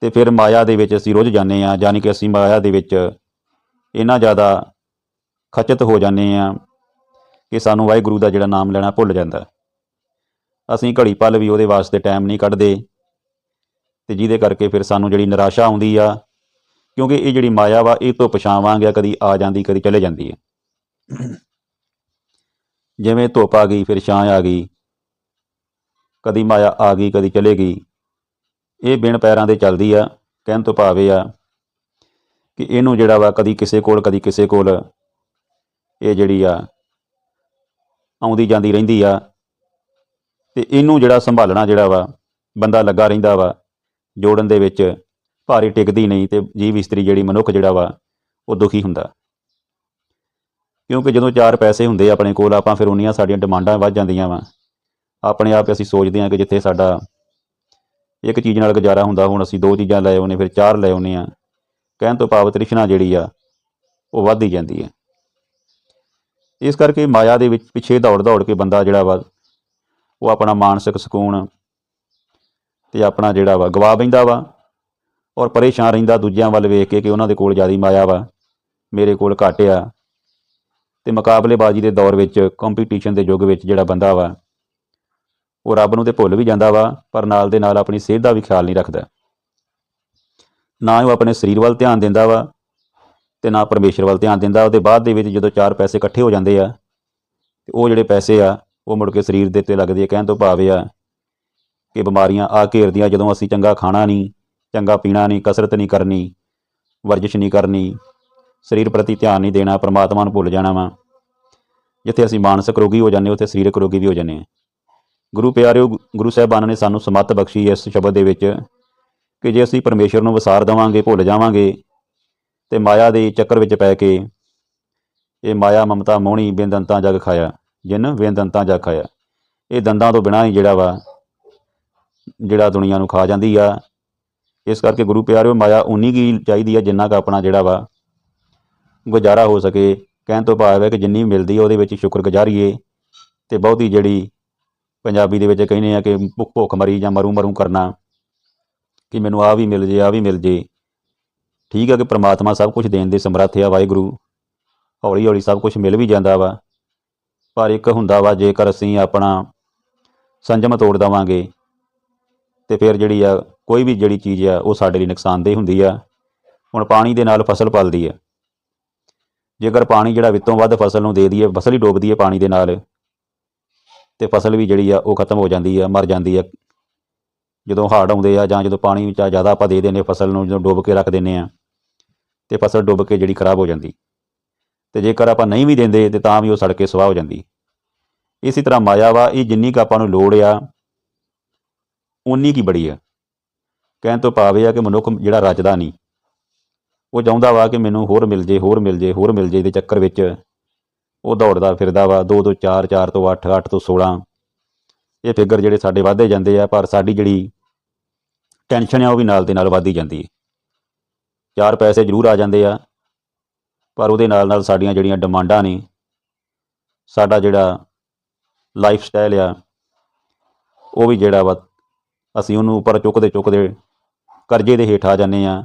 ਤੇ ਫਿਰ ਮਾਇਆ ਦੇ ਵਿੱਚ ਅਸੀਂ ਰੁੱਝ ਜਾਂਦੇ ਆ ਯਾਨੀ ਕਿ ਅਸੀਂ ਮਾਇਆ ਦੇ ਵਿੱਚ ਇੰਨਾ ਜ਼ਿਆਦਾ ਖਚਤ ਹੋ ਜਾਂਦੇ ਆ ਕਿ ਸਾਨੂੰ ਵਾਹਿਗੁਰੂ ਦਾ ਜਿਹੜਾ ਨਾਮ ਲੈਣਾ ਭੁੱਲ ਜਾਂਦਾ ਅਸੀਂ ਘੜੀ ਪਲ ਵੀ ਉਹਦੇ ਵਾਸਤੇ ਟਾਈਮ ਨਹੀਂ ਕੱਢਦੇ ਤੇ ਜਿਹਦੇ ਕਰਕੇ ਫਿਰ ਸਾਨੂੰ ਜਿਹੜੀ ਨਿਰਾਸ਼ਾ ਆਉਂਦੀ ਆ, ਕਿਉਂਕਿ ਇਹ ਜਿਹੜੀ ਮਾਇਆ ਵਾ, ਇਹ ਤੋਂ ਪਛਾਵਾਂਗੇ ਕਦੀ ਆ ਜਾਂਦੀ, ਕਦੀ ਚਲੇ ਜਾਂਦੀ ਹੈ। ਜਿਵੇਂ ਧੁੱਪ ਆ ਗਈ, ਫਿਰ ਛਾਂ ਆ ਗਈ, ਕਦੀ ਮਾਇਆ ਆ ਗਈ, ਕਦੀ ਚਲੇ ਗਈ। ਇਹ ਬਿਨ ਪੈਰਾਂ ਦੇ ਚੱਲਦੀ ਆ, ਕਹਿਣ ਤੋਂ ਭਾਵੇਂ ਆ ਕਿ ਇਹਨੂੰ ਜਿਹੜਾ ਵਾ ਕਦੀ ਕਿਸੇ ਕੋਲ, ਕਦੀ ਕਿਸੇ ਕੋਲ ਇਹ ਜਿਹੜੀ ਆ, ਆਉਂਦੀ ਜਾਂਦੀ ਰਹਿੰਦੀ ਆ ਤੇ ਇਹਨੂੰ ਜਿਹੜਾ ਸੰਭਾਲਣਾ ਜਿਹੜਾ ਵਾ, ਬੰਦਾ ਲੱਗਾ ਰਹਿੰਦਾ ਵਾ, ਜੋੜਨ ਦੇ ਵਿੱਚ ਭਾਰੀ ਟਿਕਦੀ ਨਹੀਂ ਤੇ ਜੀਵ ਇਸਤਰੀ ਜਿਹੜੀ ਮਨੁੱਖ ਜਿਹੜਾ ਵਾ, ਉਹ ਦੁਖੀ ਹੁੰਦਾ। ਕਿਉਂਕਿ ਜਦੋਂ ਚਾਰ ਪੈਸੇ ਹੁੰਦੇ ਆਪਣੇ ਕੋਲ, ਆਪਾਂ ਫਿਰ ਉਨੀਆਂ ਸਾਡੀਆਂ ਡਿਮਾਂਡਾਂ ਵੱਧ ਜਾਂਦੀਆਂ ਵਾ। ਆਪਣੇ ਆਪ ਅਸੀਂ ਸੋਚਦੇ ਹਾਂ ਕਿ ਜਿੱਥੇ ਸਾਡਾ ਇੱਕ ਚੀਜ਼ ਨਾਲ ਗੁਜ਼ਾਰਾ ਹੁੰਦਾ, ਹੁਣ ਅਸੀਂ ਦੋ ਚੀਜ਼ਾਂ ਲੈ ਆਉਨੇ ਫਿਰ ਚਾਰ ਲੈ ਆਉਨੇ ਆ ਕਹਿਣ ਤੋਂ ਭਾਵ ਤ੍ਰਿਸ਼ਨਾ ਜਿਹੜੀ ਆ, ਉਹ ਵੱਧਦੀ ਜਾਂਦੀ ਹੈ। ਇਸ ਕਰਕੇ ਮਾਇਆ ਦੇ ਵਿੱਚ ਪਿੱਛੇ ਦੌੜ ਦੌੜ ਕੇ ਬੰਦਾ ਜਿਹੜਾ ਵਾ, ਉਹ ਆਪਣਾ ਮਾਨਸਿਕ ਸਕੂਨ ਤੇ ਆਪਣਾ ਜਿਹੜਾ ਵਾ, ਗਵਾ ਬੈਂਦਾ ਵਾ ਔਰ ਪਰੇਸ਼ਾਨ ਰਹਿੰਦਾ ਦੂਜਿਆਂ ਵੱਲ ਵੇਖ ਕੇ ਕਿ ਉਹਨਾਂ ਦੇ ਕੋਲ ਜ਼ਿਆਦੀ ਮਾਇਆ ਵਾ, ਮੇਰੇ ਕੋਲ ਘੱਟ ਆ ਤੇ ਮੁਕਾਬਲੇਬਾਜ਼ੀ ਦੇ ਦੌਰ ਵਿੱਚ ਕੰਪੀਟੀਸ਼ਨ ਦੇ ਯੁੱਗ ਵਿੱਚ ਜਿਹੜਾ ਬੰਦਾ ਵਾ, ਉਹ ਰੱਬ ਨੂੰ ਤੇ ਭੁੱਲ ਵੀ ਜਾਂਦਾ ਵਾ, ਪਰ ਨਾਲ ਦੇ ਨਾਲ ਆਪਣੀ ਸਿਹਤ ਦਾ ਵੀ ਖਿਆਲ ਨਹੀਂ ਰੱਖਦਾ। ਨਾ ਹੀ ਉਹ ਆਪਣੇ ਸਰੀਰ ਵੱਲ ਧਿਆਨ ਦਿੰਦਾ ਵਾ ਤੇ ਨਾ ਪਰਮੇਸ਼ਰ ਵੱਲ ਧਿਆਨ ਦਿੰਦਾ, ਉਹਦੇ ਬਾਅਦ ਦੇ ਵਿੱਚ ਜਦੋਂ ਚਾਰ ਪੈਸੇ ਇਕੱਠੇ ਹੋ ਜਾਂਦੇ ਆ, ਤੇ ਉਹ ਜਿਹੜੇ ਪੈਸੇ ਆ, ਉਹ ਮੁੜ ਕੇ ਸਰੀਰ ਦੇ ਉੱਤੇ ਲੱਗਦੇ ਆ, ਕਹਿਣ ਤੋਂ ਭਾਵ ਆ ਕਿ ਬਿਮਾਰੀਆਂ ਆ ਘੇਰਦੀਆਂ, ਜਦੋਂ ਅਸੀਂ ਚੰਗਾ ਖਾਣਾ ਨਹੀਂ, ਚੰਗਾ ਪੀਣਾ ਨਹੀਂ, ਕਸਰਤ ਨਹੀਂ ਕਰਨੀ, ਵਰਜਿਸ਼ ਨਹੀਂ ਕਰਨੀ, ਸਰੀਰ ਪ੍ਰਤੀ ਧਿਆਨ ਨਹੀਂ ਦੇਣਾ, ਪਰਮਾਤਮਾ ਨੂੰ ਭੁੱਲ ਜਾਣਾ ਵਾ। ਜਿੱਥੇ ਅਸੀਂ ਮਾਨਸਿਕ ਰੋਗੀ ਹੋ ਜਾਂਦੇ, ਉੱਥੇ ਸਰੀਰਕ ਰੋਗੀ ਵੀ ਹੋ ਜਾਂਦੇ ਹਾਂ ਗੁਰੂ ਪਿਆਰਿਓ ਗੁਰੂ ਸਾਹਿਬਾਨ ਨੇ ਸਾਨੂੰ ਸਮੱਤ ਬਖਸ਼ੀ ਇਸ ਸ਼ਬਦ ਦੇ ਵਿੱਚ ਕਿ ਜੇ ਅਸੀਂ ਪਰਮੇਸ਼ਰ ਨੂੰ ਵਿਸਾਰ ਦੇਵਾਂਗੇ, ਭੁੱਲ ਜਾਵਾਂਗੇ ਤੇ ਮਾਇਆ ਦੇ ਚੱਕਰ ਵਿੱਚ ਪੈ ਕੇ ਇਹ ਮਾਇਆ ਮਮਤਾ ਮੋਹਣੀ ਬਿਨ ਦੰਤਾਂ ਜਗ ਖਾਇਆ, ਜਿਨ ਬਿਨ ਜਗ ਖਾਇਆ। ਇਹ ਦੰਦਾਂ ਤੋਂ ਬਿਨਾਂ ਹੀ ਜਿਹੜਾ ਵਾ, ਜਿਹੜਾ ਦੁਨੀਆ ਨੂੰ ਖਾ ਜਾਂਦੀ ਆ। ਇਸ ਕਰਕੇ ਗੁਰੂ ਪਿਆਰਿਓ, ਮਾਇਆ ਉਨੀ ਕੀ ਚਾਹੀਦੀ ਆ ਜਿੰਨਾ ਕ ਆਪਣਾ ਜਿਹੜਾ ਵਾ ਗੁਜ਼ਾਰਾ ਹੋ ਸਕੇ। ਕਹਿਣ ਤੋਂ ਭਾਵ ਹੈ ਕਿ ਜਿੰਨੀ ਮਿਲਦੀ ਆ ਉਹਦੇ ਵਿੱਚ ਸ਼ੁਕਰਗੁਜ਼ਾਰੀਏ ਤੇ ਬਹੁਤੀ ਜਿਹੜੀ ਪੰਜਾਬੀ ਦੇ ਵਿੱਚ ਕਹਿੰਦੇ ਆ ਕਿ ਭੁੱਖ ਭੁੱਖ ਮਰੀ ਜਾਂ ਮਰੂ ਮਰੂ ਕਰਨਾ, ਕਿ ਮੈਨੂੰ ਆ ਵੀ ਮਿਲ ਜੇ ਆ ਵੀ ਮਿਲ ਜੇ। ਠੀਕ ਆ ਕਿ ਪ੍ਰਮਾਤਮਾ ਸਭ ਕੁਝ ਦੇਣ ਦੇ ਸਮਰੱਥ ਆ, ਵਾਹਿਗੁਰੂ। ਹੌਲੀ ਹੌਲੀ ਸਭ ਕੁਝ ਮਿਲ ਵੀ ਜਾਂਦਾ ਵਾ। ਪਰ ਇੱਕ ਹੁੰਦਾ ਵਾ, ਜੇਕਰ ਅਸੀਂ ਆਪਣਾ ਸੰਜਮ ਤੋੜ ਦੇਵਾਂਗੇ, ਤੇ ਫਿਰ ਜਿਹੜੀ ਆ, ਕੋਈ ਵੀ ਜਿਹੜੀ ਚੀਜ਼ ਆ, ਉਹ ਸਾਡੇ ਲਈ ਨੁਕਸਾਨਦੇਹ ਹੁੰਦੀ ਆ। ਹੁਣ ਪਾਣੀ ਦੇ ਨਾਲ ਫਸਲ ਪਲਦੀ ਆ। ਜੇਕਰ ਪਾਣੀ ਜਿਹੜਾ ਵਿੱਤੋਂ ਵੱਧ ਫਸਲ ਨੂੰ ਦੇ ਦਈਏ, ਫਸਲ ਹੀ ਡੋਬਦੀ ਹੈ ਪਾਣੀ ਦੇ ਨਾਲ, ਤੇ ਫਸਲ ਵੀ ਜਿਹੜੀ ਆ, ਉਹ ਖਤਮ ਹੋ ਜਾਂਦੀ ਆ, ਮਰ ਜਾਂਦੀ ਆ। ਜਦੋਂ ਹਾੜ ਆਉਂਦੇ ਆ, ਜਾਂ ਜਦੋਂ ਪਾਣੀ ਵਿੱਚ ਜ਼ਿਆਦਾ ਆਪਾਂ ਦੇ ਦਿੰਦੇ ਫਸਲ ਨੂੰ ਜਦੋਂ ਡੁੱਬ ਕੇ ਰੱਖ ਦਿੰਦੇ ਆ ਤੇ ਫਸਲ ਡੁੱਬ ਕੇ ਜਿਹੜੀ ਖਰਾਬ ਹੋ ਜਾਂਦੀ। ਤੇ ਜੇਕਰ ਆਪਾਂ ਨਹੀਂ ਵੀ ਦਿੰਦੇ, ਤੇ ਤਾਂ ਵੀ ਉਹ ਸੜ ਕੇ ਸਵਾਹ ਹੋ ਜਾਂਦੀ। ਇਸੇ ਤਰ੍ਹਾਂ ਮਾਇਆ ਵਾ, ਇਹ ਜਿੰਨੀ ਕੁ ਆਪਾਂ ਨੂੰ ਲੋੜ ਆ, ਉਨੀ ਕੀ ਬੜੀ ਆ। ਕਹਿਣ ਤੋਂ ਭਾਵ ਇਹ ਆ ਕਿ ਮਨੁੱਖ ਜਿਹੜਾ ਰਜਦਾ ਨਹੀਂ। ਉਹ ਚਾਹੁੰਦਾ ਵਾ ਕਿ ਮੈਨੂੰ ਹੋਰ ਮਿਲ ਜੇ, ਹੋਰ ਮਿਲ ਜੇ, ਹੋਰ ਮਿਲ ਜੇ ਦੇ ਚੱਕਰ ਵਿੱਚ। ਉਹ ਦੌੜਦਾ ਫਿਰਦਾ ਵਾ 2 ਤੋਂ 4 4 ਤੋਂ 8 8 ਤੋਂ 16 ਇਹ ਫਿਗਰ ਜਿਹੜੇ ਸਾਡੇ ਵੱਧਦੇ ਜਾਂਦੇ ਆ, ਪਰ ਸਾਡੀ ਜਿਹੜੀ ਟੈਨਸ਼ਨ ਆ ਉਹ ਵੀ ਨਾਲ ਦੇ ਨਾਲ ਵੱਧਦੀ ਜਾਂਦੀ ਹੈ ਚਾਰ ਪੈਸੇ ਜ਼ਰੂਰ ਆ ਜਾਂਦੇ ਆ, ਪਰ ਉਹਦੇ ਨਾਲ ਨਾਲ ਸਾਡੀਆਂ ਜਿਹੜੀਆਂ ਡਿਮਾਂਡਾਂ ਨੇ, ਸਾਡਾ ਜਿਹੜਾ ਲਾਈਫ ਸਟਾਈਲ ਆ, ਉਹ ਵੀ ਜਿਹੜਾ ਵਾ, ਅਸੀਂ ਉਹਨੂੰ ਉੱਪਰ ਚੁੱਕਦੇ ਚੁੱਕਦੇ ਕਰਜ਼ੇ ਦੇ ਹੇਠ ਆ ਜਾਂਦੇ ਆ,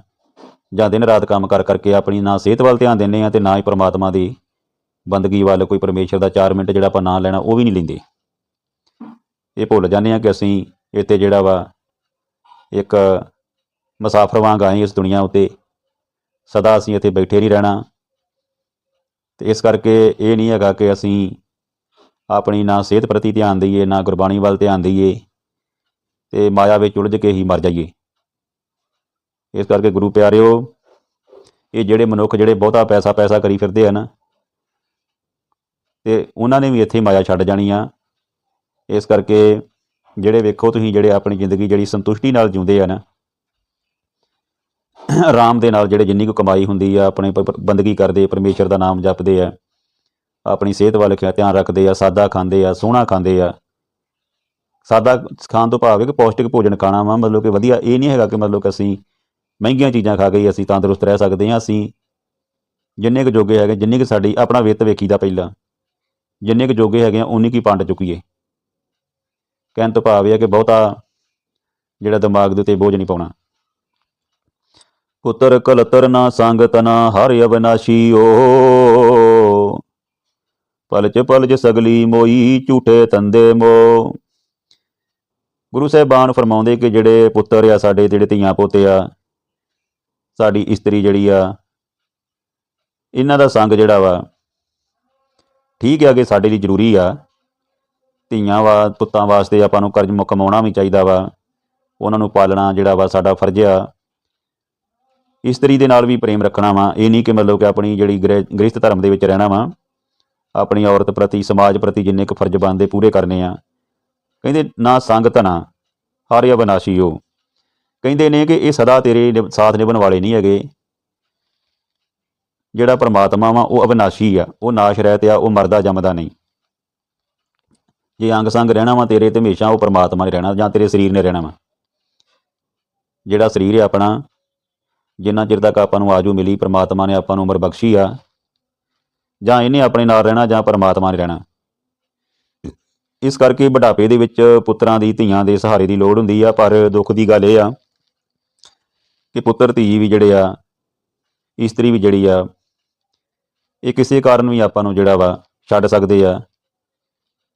ਜਾਂ ਦਿਨ ਰਾਤ ਕੰਮ ਕਰ ਕਰਕੇ ਆਪਣੀ ਨਾ ਸਿਹਤ ਵੱਲ ਧਿਆਨ ਦਿੰਦੇ ਆ ਤੇ ਨਾ ਹੀ ਪ੍ਰਮਾਤਮਾ ਦੀ ਬੰਦਗੀ ਵੱਲ ਕੋਈ ਪਰਮੇਸ਼ਰ ਦਾ 4 ਮਿੰਟ ਜਿਹੜਾ ਆਪਾਂ ਨਾਂ ਲੈਣਾ, ਉਹ ਵੀ ਨਹੀਂ ਲੈਂਦੇ। ਇਹ ਭੁੱਲ ਜਾਂਦੇ ਆ ਕਿ ਅਸੀਂ ਇੱਥੇ ਜਿਹੜਾ ਵਾ, ਇੱਕ ਮੁਸਾਫਰ ਵਾਂਗ ਆਏ ਇਸ ਦੁਨੀਆ ਉਤੇ। ਸਦਾ ਅਸੀਂ ਇੱਥੇ ਬੈਠੇ ਨਹੀਂ ਰਹਿਣਾ। ਤੇ ਇਸ ਕਰਕੇ ਇਹ ਨਹੀਂ ਹੈਗਾ ਕਿ ਅਸੀਂ ਆਪਣੀ ਨਾ ਸਿਹਤ ਪ੍ਰਤੀ ਧਿਆਨ ਦਈਏ, ਨਾ ਗੁਰਬਾਣੀ ਵੱਲ ਧਿਆਨ ਦਈਏ ਤੇ ਮਾਇਆ ਵਿੱਚ ਉਲਝ ਕੇ ਹੀ ਮਰ ਜਾਈਏ। ਇਸ ਕਰਕੇ ਗੁਰੂ ਪਿਆਰਿਓ, ਇਹ ਜਿਹੜੇ ਮਨੁੱਖ ਜਿਹੜੇ ਬਹੁਤਾ ਪੈਸਾ ਪੈਸਾ ਕਰੀ ਫਿਰਦੇ ਆ ਨਾ ਤੇ ਉਹਨਾਂ ਨੇ ਵੀ ਇੱਥੇ ਮਾਇਆ ਛੱਡ ਜਾਣੀ ਆ। ਇਸ ਕਰਕੇ ਜਿਹੜੇ ਵੇਖੋ ਤੁਸੀਂ ਜਿਹੜੇ ਆਪਣੀ ਜ਼ਿੰਦਗੀ ਜਿਹੜੀ ਸੰਤੁਸ਼ਟੀ ਨਾਲ ਜਿਉਂਦੇ ਆ ਨਾ ਆਰਾਮ ਦੇ ਨਾਲ ਜਿਹੜੇ ਜਿੰਨੀ ਕੁ ਕਮਾਈ ਹੁੰਦੀ ਆ, ਆਪਣੇ ਪ- ਬੰਦਗੀ ਕਰਦੇ, ਪਰਮੇਸ਼ਰ ਦਾ ਨਾਮ ਜਪਦੇ ਆ, ਆਪਣੀ ਸਿਹਤ ਵੱਲ ਖਿਆ- ਧਿਆਨ ਰੱਖਦੇ ਆ, ਸਾਦਾ ਖਾਂਦੇ ਆ, ਸੋਹਣਾ ਖਾਂਦੇ ਆ। ਸਾਦਾ ਖਾਣ ਤੋਂ ਭਾਵ ਹੈ ਕਿ ਪੌਸ਼ਟਿਕ ਭੋਜਨ ਖਾਣਾ ਵਾ, ਮਤਲਬ ਕਿ ਵਧੀਆ, ਇਹ ਨਹੀਂ ਹੈਗਾ ਕਿ ਮਤਲਬ ਕਿ ਅਸੀਂ ਮਹਿੰਗੀਆਂ ਚੀਜ਼ਾਂ ਖਾ ਕੇ ਅਸੀਂ ਤੰਦਰੁਸਤ ਰਹਿ ਸਕਦੇ ਹਾਂ, ਅਸੀਂ ਜਿੰਨੇ ਕੁ ਜੋਗੇ ਹੈਗੇ, ਜਿੰਨੀ ਕੁ ਸਾਡੀ, ਆਪਣਾ ਵਿੱਤ ਵੇਖੀਦਾ ਪਹਿਲਾਂ, ਜਿੰਨੇ ਕੁ ਜੋਗੇ ਹੈਗੇ ਆ ਉਨੀ ਕੀ ਪੰਡ ਚੁੱਕੀਏ। ਕਹਿਣ ਤੋਂ ਭਾਵ ਇਹ ਹੈ ਕਿ ਬਹੁਤਾ ਜਿਹੜਾ ਦਿਮਾਗ ਦੇ ਉੱਤੇ ਬੋਝ ਨਹੀਂ ਪਾਉਣਾ। ਪੁੱਤਰ ਕਲਤਰ ਨਾ ਸੰਗ ਤਨਾ ਹਰ ਓ। ਪਲਚ ਪਲਚ ਸਗਲੀ ਮੋਈ ਝੂਠੇ ਤੰਦੇ ਮੋ। ਗੁਰੂ ਸਾਹਿਬਾਨ ਫਰਮਾਉਂਦੇ ਕਿ ਜਿਹੜੇ ਪੁੱਤਰ ਆ, ਸਾਡੇ ਜਿਹੜੇ ਧੀਆਂ ਪੋਤੇ ਆ, ਸਾਡੀ ਇਸਤਰੀ ਜਿਹੜੀ ਆ, ਇਹਨਾਂ ਦਾ ਸੰਗ ਜਿਹੜਾ ਵਾ, ਠੀਕ ਹੈ ਕਿ ਸਾਡੇ ਲਈ ਜ਼ਰੂਰੀ ਆ। ਧੀਆਂ ਵਾ, ਪੁੱਤਾਂ ਵਾਸਤੇ ਆਪਾਂ ਨੂੰ ਕਰਜ਼ ਮੁ- ਕਮਾਉਣਾ ਵੀ ਚਾਹੀਦਾ ਵਾ। ਉਹਨਾਂ ਨੂੰ ਪਾਲਣਾ ਜਿਹੜਾ ਵਾ ਸਾਡਾ ਫਰਜ਼ ਆ। ਇਸਤਰੀ ਦੇ ਨਾਲ ਵੀ ਪ੍ਰੇਮ ਰੱਖਣਾ ਵਾ। ਇਹ ਨਹੀਂ ਕਿ ਮਤਲਬ ਕਿ ਆਪਣੀ ਜਿਹੜੀ ਗ੍ਰਹਿ- ਗ੍ਰਸਥ ਧਰਮ ਦੇ ਵਿੱਚ ਰਹਿਣਾ ਵਾ। ਆਪਣੀ ਔਰਤ ਪ੍ਰਤੀ, ਸਮਾਜ ਪ੍ਰਤੀ ਜਿੰਨੇ ਕੁ ਫਰਜ਼ ਬਣਦੇ ਪੂਰੇ ਕਰਨੇ ਆ। ਕਹਿੰਦੇ, ਨਾ ਸੰਗ ਧਨਾ, ਹਰ ਅਬਨਾਸ਼ੀ ਹੋ ਕਹਿੰਦੇ ਨੇ ਕਿ ਇਹ ਸਦਾ ਤੇਰੇ ਨਿਭ- ਸਾਥ ਨਿਭਣ ਵਾਲੇ ਨਹੀਂ ਹੈਗੇ। ਜਿਹੜਾ ਪਰਮਾਤਮਾ ਵਾ, ਉਹ ਅਬਨਾਸ਼ੀ ਆ। ਉਹ ਨਾਸ਼ ਰਹਿਤ ਆ, ਉਹ ਮਰਦਾ ਜੰਮਦਾ ਨਹੀਂ। ਜੇ ਅੰਗ ਸੰਗ ਰਹਿਣਾ ਵਾ ਤੇਰੇ, ਤੇ ਹਮੇਸ਼ਾ ਉਹ ਪਰਮਾਤਮਾ ਨੇ ਰਹਿਣਾ, ਜਾਂ ਤੇਰੇ ਸਰੀਰ ਨੇ ਰਹਿਣਾ ਵਾ। ਜਿਹੜਾ ਸਰੀਰ ਹੈ ਆਪਣਾ ਜਿੰਨਾ ਚਿਰ ਤੱਕ ਆਪਾਂ ਨੂੰ ਆਜੂ ਮਿਲੀ, ਪ੍ਰਮਾਤਮਾ ਨੇ ਆਪਾਂ ਨੂੰ ਉਮਰ ਬਖਸ਼ੀ ਆ, ਜਾਂ ਇਹਨੇ ਆਪਣੇ ਨਾਲ ਰਹਿਣਾ ਜਾਂ ਪ੍ਰਮਾਤਮਾ ਨੇ ਰਹਿਣਾ। ਇਸ ਕਰਕੇ ਬੁਢਾਪੇ ਦੇ ਵਿੱਚ ਪੁੱਤਰਾਂ ਦੀ, ਧੀਆਂ ਦੇ ਸਹਾਰੇ ਦੀ ਲੋੜ ਹੁੰਦੀ ਆ, ਪਰ ਦੁੱਖ ਦੀ ਗੱਲ ਇਹ ਆ ਕਿ ਪੁੱਤਰ, ਧੀ ਵੀ ਜਿਹੜੇ ਆ, ਇਸਤਰੀ ਵੀ ਜਿਹੜੀ ਆ, ਇਹ ਕਿਸੇ ਕਾਰਨ ਵੀ ਆਪਾਂ ਨੂੰ ਜਿਹੜਾ ਵਾ ਛੱਡ ਸਕਦੇ ਆ।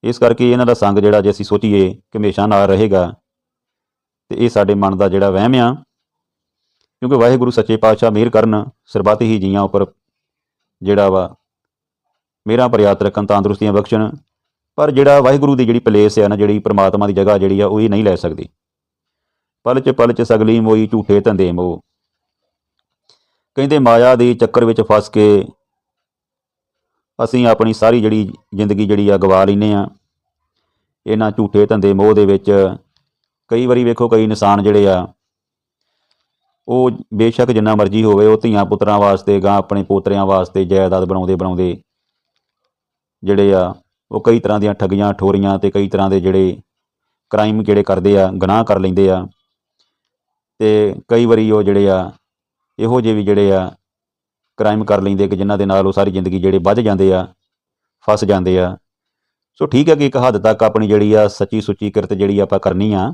ਇਸ ਕਰਕੇ ਇਹਨਾਂ ਦਾ ਸੰਗ ਜਿਹੜਾ ਜੇ ਅਸੀਂ ਸੋਚੀਏ ਕਿ ਹਮੇਸ਼ਾ ਨਾਲ ਰਹੇਗਾ, ਤੇ ਇਹ ਸਾਡੇ ਮਨ ਦਾ ਜਿਹੜਾ ਵਹਿਮ ਆ। ਕਿਉਂਕਿ ਵਾਹਿਗੁਰੂ ਸੱਚੇ ਪਾਤਸ਼ਾਹ ਮਿਹਰ ਕਰਨ, ਸਰਬੱਤ ਹੀ ਜੀਆਂ ਉੱਪਰ ਜਿਹੜਾ ਵਾ ਮੇਰਾ ਪ੍ਰਿਆਤ ਰੱਖਣ, ਤੰਦਰੁਸਤੀਆਂ ਬਖਸ਼ਣ, ਪਰ ਜਿਹੜਾ ਵਾਹਿਗੁਰੂ ਦੀ ਜਿਹੜੀ ਪਲੇਸ ਆ ਨਾ, ਜਿਹੜੀ ਪ੍ਰਮਾਤਮਾ ਦੀ ਜਗ੍ਹਾ ਜਿਹੜੀ ਆ, ਉਹ ਇਹ ਨਹੀਂ ਲੈ ਸਕਦੀ। ਪਲ ਚ ਪਲ ਚ ਸਗਲੀ ਮੋਈ, ਝੂਠੇ ਧੰਦੇ ਮੋ ਕਹਿੰਦੇ, ਮਾਇਆ ਦੇ ਚੱਕਰ ਵਿੱਚ ਫਸ ਕੇ ਅਸੀਂ ਆਪਣੀ ਸਾਰੀ ਜਿਹੜੀ ਜ਼ਿੰਦਗੀ ਜਿਹੜੀ ਆ, ਗਵਾ ਲੈਨੇ ਆ ਇਹਨਾਂ ਝੂਠੇ ਧੰਦੇ ਮੋਹ ਦੇ ਵਿੱਚ ਕਈ ਵਾਰੀ ਵੇਖੋ, ਕਈ ਇਨਸਾਨ ਜਿਹੜੇ ਆ ਉਹ ਬੇਸ਼ੱਕ ਜਿੰਨਾ ਮਰਜ਼ੀ ਹੋਵੇ, ਉਹ ਧੀਆਂ ਪੁੱਤਰਾਂ ਵਾਸਤੇ ਗਾਂ ਆਪਣੇ ਪੋਤਰਿਆਂ ਵਾਸਤੇ ਜਾਇਦਾਦ ਬਣਾਉਂਦੇ ਬਣਾਉਂਦੇ। ਜਿਹੜੇ ਆ, ਉਹ ਕਈ ਤਰ੍ਹਾਂ ਦੀਆਂ ਠੱਗੀਆਂ, ਠੋਰੀਆਂ ਤੇ ਕਈ ਤਰ੍ਹਾਂ ਦੇ ਜਿਹੜੇ ਕ੍ਰਾਈਮ ਜਿਹੜੇ ਕਰਦੇ ਆ, ਗੁਨਾਹ ਕਰ ਲੈਂਦੇ ਆ। ਤੇ ਕਈ ਵਾਰੀ ਉਹ ਜਿਹੜੇ ਆ, ਇਹੋ ਜਿਹੇ ਵੀ ਜਿਹੜੇ ਆ ਕ੍ਰਾਈਮ ਕਰ ਲੈਂਦੇ ਕਿ ਜਿਨ੍ਹਾਂ ਦੇ ਨਾਲ ਉਹ ਸਾਰੀ ਜ਼ਿੰਦਗੀ ਜਿਹੜੇ ਵੱਧ ਜਾਂਦੇ ਆ, ਫਸ ਜਾਂਦੇ ਆ। ਸੋ ਠੀਕ ਹੈ ਕਿ ਇੱਕ ਹੱਦ ਤੱਕ ਆਪਣੀ ਜਿਹੜੀ ਆ ਸੱਚੀ ਸੁੱਚੀ ਕਿਰਤ ਜਿਹੜੀ ਆਪਾਂ ਕਰਨੀ ਆ,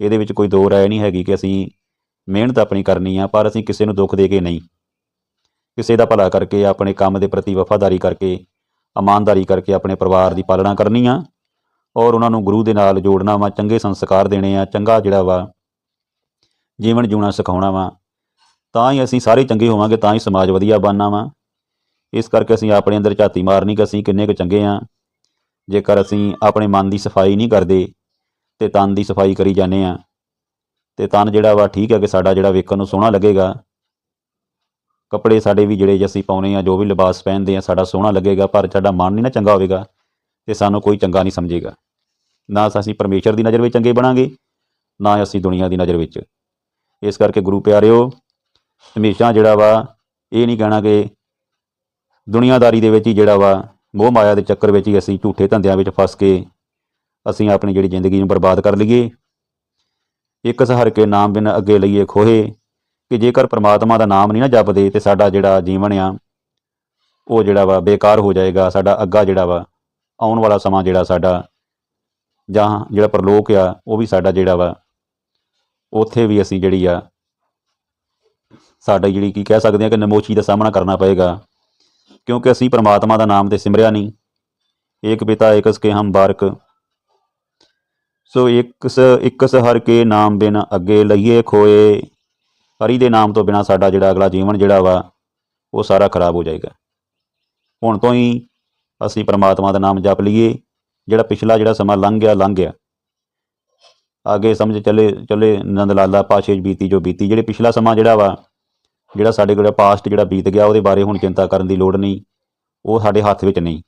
ਇਹਦੇ ਵਿੱਚ ਕੋਈ ਦੋ ਰਾਏ ਨਹੀਂ ਹੈਗੀ ਕਿ ਅਸੀਂ ਮਿਹਨਤ ਆਪਣੀ ਕਰਨੀ ਆ, ਪਰ ਅਸੀਂ ਕਿਸੇ ਨੂੰ ਦੁੱਖ ਦੇ ਕੇ ਨਹੀਂ। ਕਿਸੇ ਦਾ ਭਲਾ ਕਰਕੇ, ਆਪਣੇ ਕੰਮ ਦੇ ਪ੍ਰਤੀ ਵਫਾਦਾਰੀ ਕਰਕੇ, ਇਮਾਨਦਾਰੀ ਕਰਕੇ ਆਪਣੇ ਪਰਿਵਾਰ ਦੀ ਪਾਲਣਾ ਕਰਨੀ ਆ ਔਰ ਉਹਨਾਂ ਨੂੰ ਗੁਰੂ ਦੇ ਨਾਲ ਜੋੜਨਾ ਵਾ, ਚੰਗੇ ਸੰਸਕਾਰ ਦੇਣੇ ਆ, ਚੰਗਾ ਜਿਹੜਾ ਵਾ, ਜੀਵਨ ਜਿਉਣਾ ਸਿਖਾਉਣਾ ਵਾ, ਤਾਂ ਹੀ ਅਸੀਂ ਸਾਰੇ ਚੰਗੇ ਹੋਵਾਂਗੇ, ਤਾਂ ਹੀ ਸਮਾਜ ਵਧੀਆ ਬਣਨਾ ਵਾ। ਇਸ ਕਰਕੇ ਅਸੀਂ ਆਪਣੇ ਅੰਦਰ ਝਾਤੀ ਮਾਰਨੀ ਕਿ ਅਸੀਂ ਕਿੰਨੇ ਕੁ ਚੰਗੇ ਆ। ਜੇਕਰ ਅਸੀਂ ਆਪਣੇ ਮਨ ਦੀ ਸਫ਼ਾਈ ਨਹੀਂ ਕਰਦੇ ਤੇ ਤਨ ਦੀ ਸਫ਼ਾਈ ਕਰੀ ਜਾਂਦੇ ਆ ਤੇ ਤਨ ਜਿਹੜਾ ਵਾ ਠੀਕ ਹੈ ਕਿ ਸਾਡਾ ਜਿਹੜਾ ਵੇਖਣ ਨੂੰ ਸੋਹਣਾ ਲੱਗੇਗਾ। ਕੱਪੜੇ ਸਾਡੇ ਵੀ ਜਿਹੜੇ ਅਸੀਂ ਪਾਉਨੇ ਆ, ਜੋ ਵੀ ਲਿਬਾਸ ਪਹਿਨਦੇ ਆ, ਸਾਡਾ ਸੋਹਣਾ ਲੱਗੇਗਾ, ਪਰ ਸਾਡਾ ਮਨ ਨਹੀਂ ਨਾ ਚੰਗਾ ਹੋਵੇਗਾ ਤੇ ਸਾਨੂੰ ਕੋਈ ਚੰਗਾ ਨਹੀਂ ਸਮਝੇਗਾ। ਨਾ ਅਸੀਂ ਪਰਮੇਸ਼ਰ ਦੀ ਨਜ਼ਰ ਵਿੱਚ ਚੰਗੇ ਬਣਾਂਗੇ, ਨਾ ਅਸੀਂ ਦੁਨੀਆ ਦੀ ਨਜ਼ਰ ਵਿੱਚ। ਇਸ ਕਰਕੇ ਗੁਰੂ ਪਿਆਰਿਓ, ਹਮੇਸ਼ਾ ਜਿਹੜਾ ਵਾ ਇਹ ਨਹੀਂ ਕਹਿਣਾ ਕਿ ਦੁਨੀਆਦਾਰੀ ਦੇ ਵਿੱਚ ਹੀ ਜਿਹੜਾ ਵਾ ਮੋਹ ਮਾਇਆ ਦੇ ਚੱਕਰ ਵਿੱਚ ਹੀ ਅਸੀਂ ਝੂਠੇ ਧੰਦਿਆਂ ਵਿੱਚ ਫਸ ਕੇ ਅਸੀਂ ਆਪਣੀ ਜਿਹੜੀ ਜ਼ਿੰਦਗੀ ਨੂੰ ਬਰਬਾਦ ਕਰ ਲਈਏ। ਇੱਕ ਸਹਰ ਕੇ ਨਾਮ ਬਿਨ ਅੱਗੇ ਲਈਏ ਖੋਹੇ, ਕਿ ਜੇਕਰ ਪ੍ਰਮਾਤਮਾ ਦਾ ਨਾਮ ਨਹੀਂ ਨਾ ਜਪਦੇ, ਤੇ ਸਾਡਾ ਜਿਹੜਾ ਜੀਵਨ ਆ, ਉਹ ਜਿਹੜਾ ਵਾ ਬੇਕਾਰ ਹੋ ਜਾਏਗਾ, ਸਾਡਾ ਅੱਗਾ ਜਿਹੜਾ ਵਾ, ਆਉਣ ਵਾਲਾ ਸਮਾਂ ਜਿਹੜਾ ਸਾਡਾ, ਜਾਂ ਜਿਹੜਾ ਪਰਲੋਕ ਆ, ਉਹ ਵੀ ਸਾਡਾ ਜਿਹੜਾ ਵਾ, ਉੱਥੇ ਵੀ ਅਸੀਂ ਜਿਹੜੀ ਆ, ਸਾਡਾ ਜਿਹੜੀ ਕੀ ਕਹਿ ਸਕਦੇ ਆ ਕਿ ਨਮੋਸ਼ੀ ਦਾ ਸਾਹਮਣਾ ਕਰਨਾ ਪਏਗਾ, ਕਿਉਂਕਿ ਅਸੀਂ ਪ੍ਰਮਾਤਮਾ ਦਾ ਨਾਮ ਤੇ ਸਿਮਰਿਆ ਨਹੀਂ। ਏਕ ਪਿਤਾ ਏਕਸ ਕੇ ਹਮ ਬਾਰਕ ਸੋ ਇਕਸ ਇਕਸ ਹਰ ਕੇ ਨਾਮ ਬਿਨ ਅੱਗੇ ਲਈਏ ਖੋਏ। ਹਰੀ ਦੇ ਨਾਮ ਤੋਂ ਬਿਨਾ ਸਾਡਾ ਜਿਹੜਾ ਅਗਲਾ ਜੀਵਨ ਜਿਹੜਾ ਵਾ, ਉਹ ਸਾਰਾ ਖਰਾਬ ਹੋ ਜਾਏਗਾ। ਹੁਣ ਤੋਂ ਹੀ ਅਸੀਂ ਪਰਮਾਤਮਾ ਦਾ ਨਾਮ ਜਪ ਲਈਏ, ਜਿਹੜਾ ਪਿਛਲਾ ਜਿਹੜਾ ਸਮਾਂ ਲੰਘ ਗਿਆ ਲੰਘ ਗਿਆ। ਅੱਗੇ ਸਮਝ ਚੱਲੇ, ਚਲੇ ਨੰਦ ਲਾਲਾ ਪਾਸ਼ੇ ਬੀਤੀ ਜੋ ਬੀਤੀ, ਜਿਹੜੇ ਪਿਛਲਾ ਸਮਾਂ ਜਿਹੜਾ ਵਾ, ਜਿਹੜਾ ਸਾਡੇ ਕੋਲ ਪਾਸਟ ਜਿਹੜਾ ਬੀਤ ਗਿਆ, ਉਹਦੇ ਬਾਰੇ ਹੁਣ ਚਿੰਤਾ ਕਰਨ ਦੀ ਲੋੜ ਨਹੀਂ। ਉਹ ਸਾਡੇ ਹੱਥ ਵਿੱਚ ਨਹੀਂ।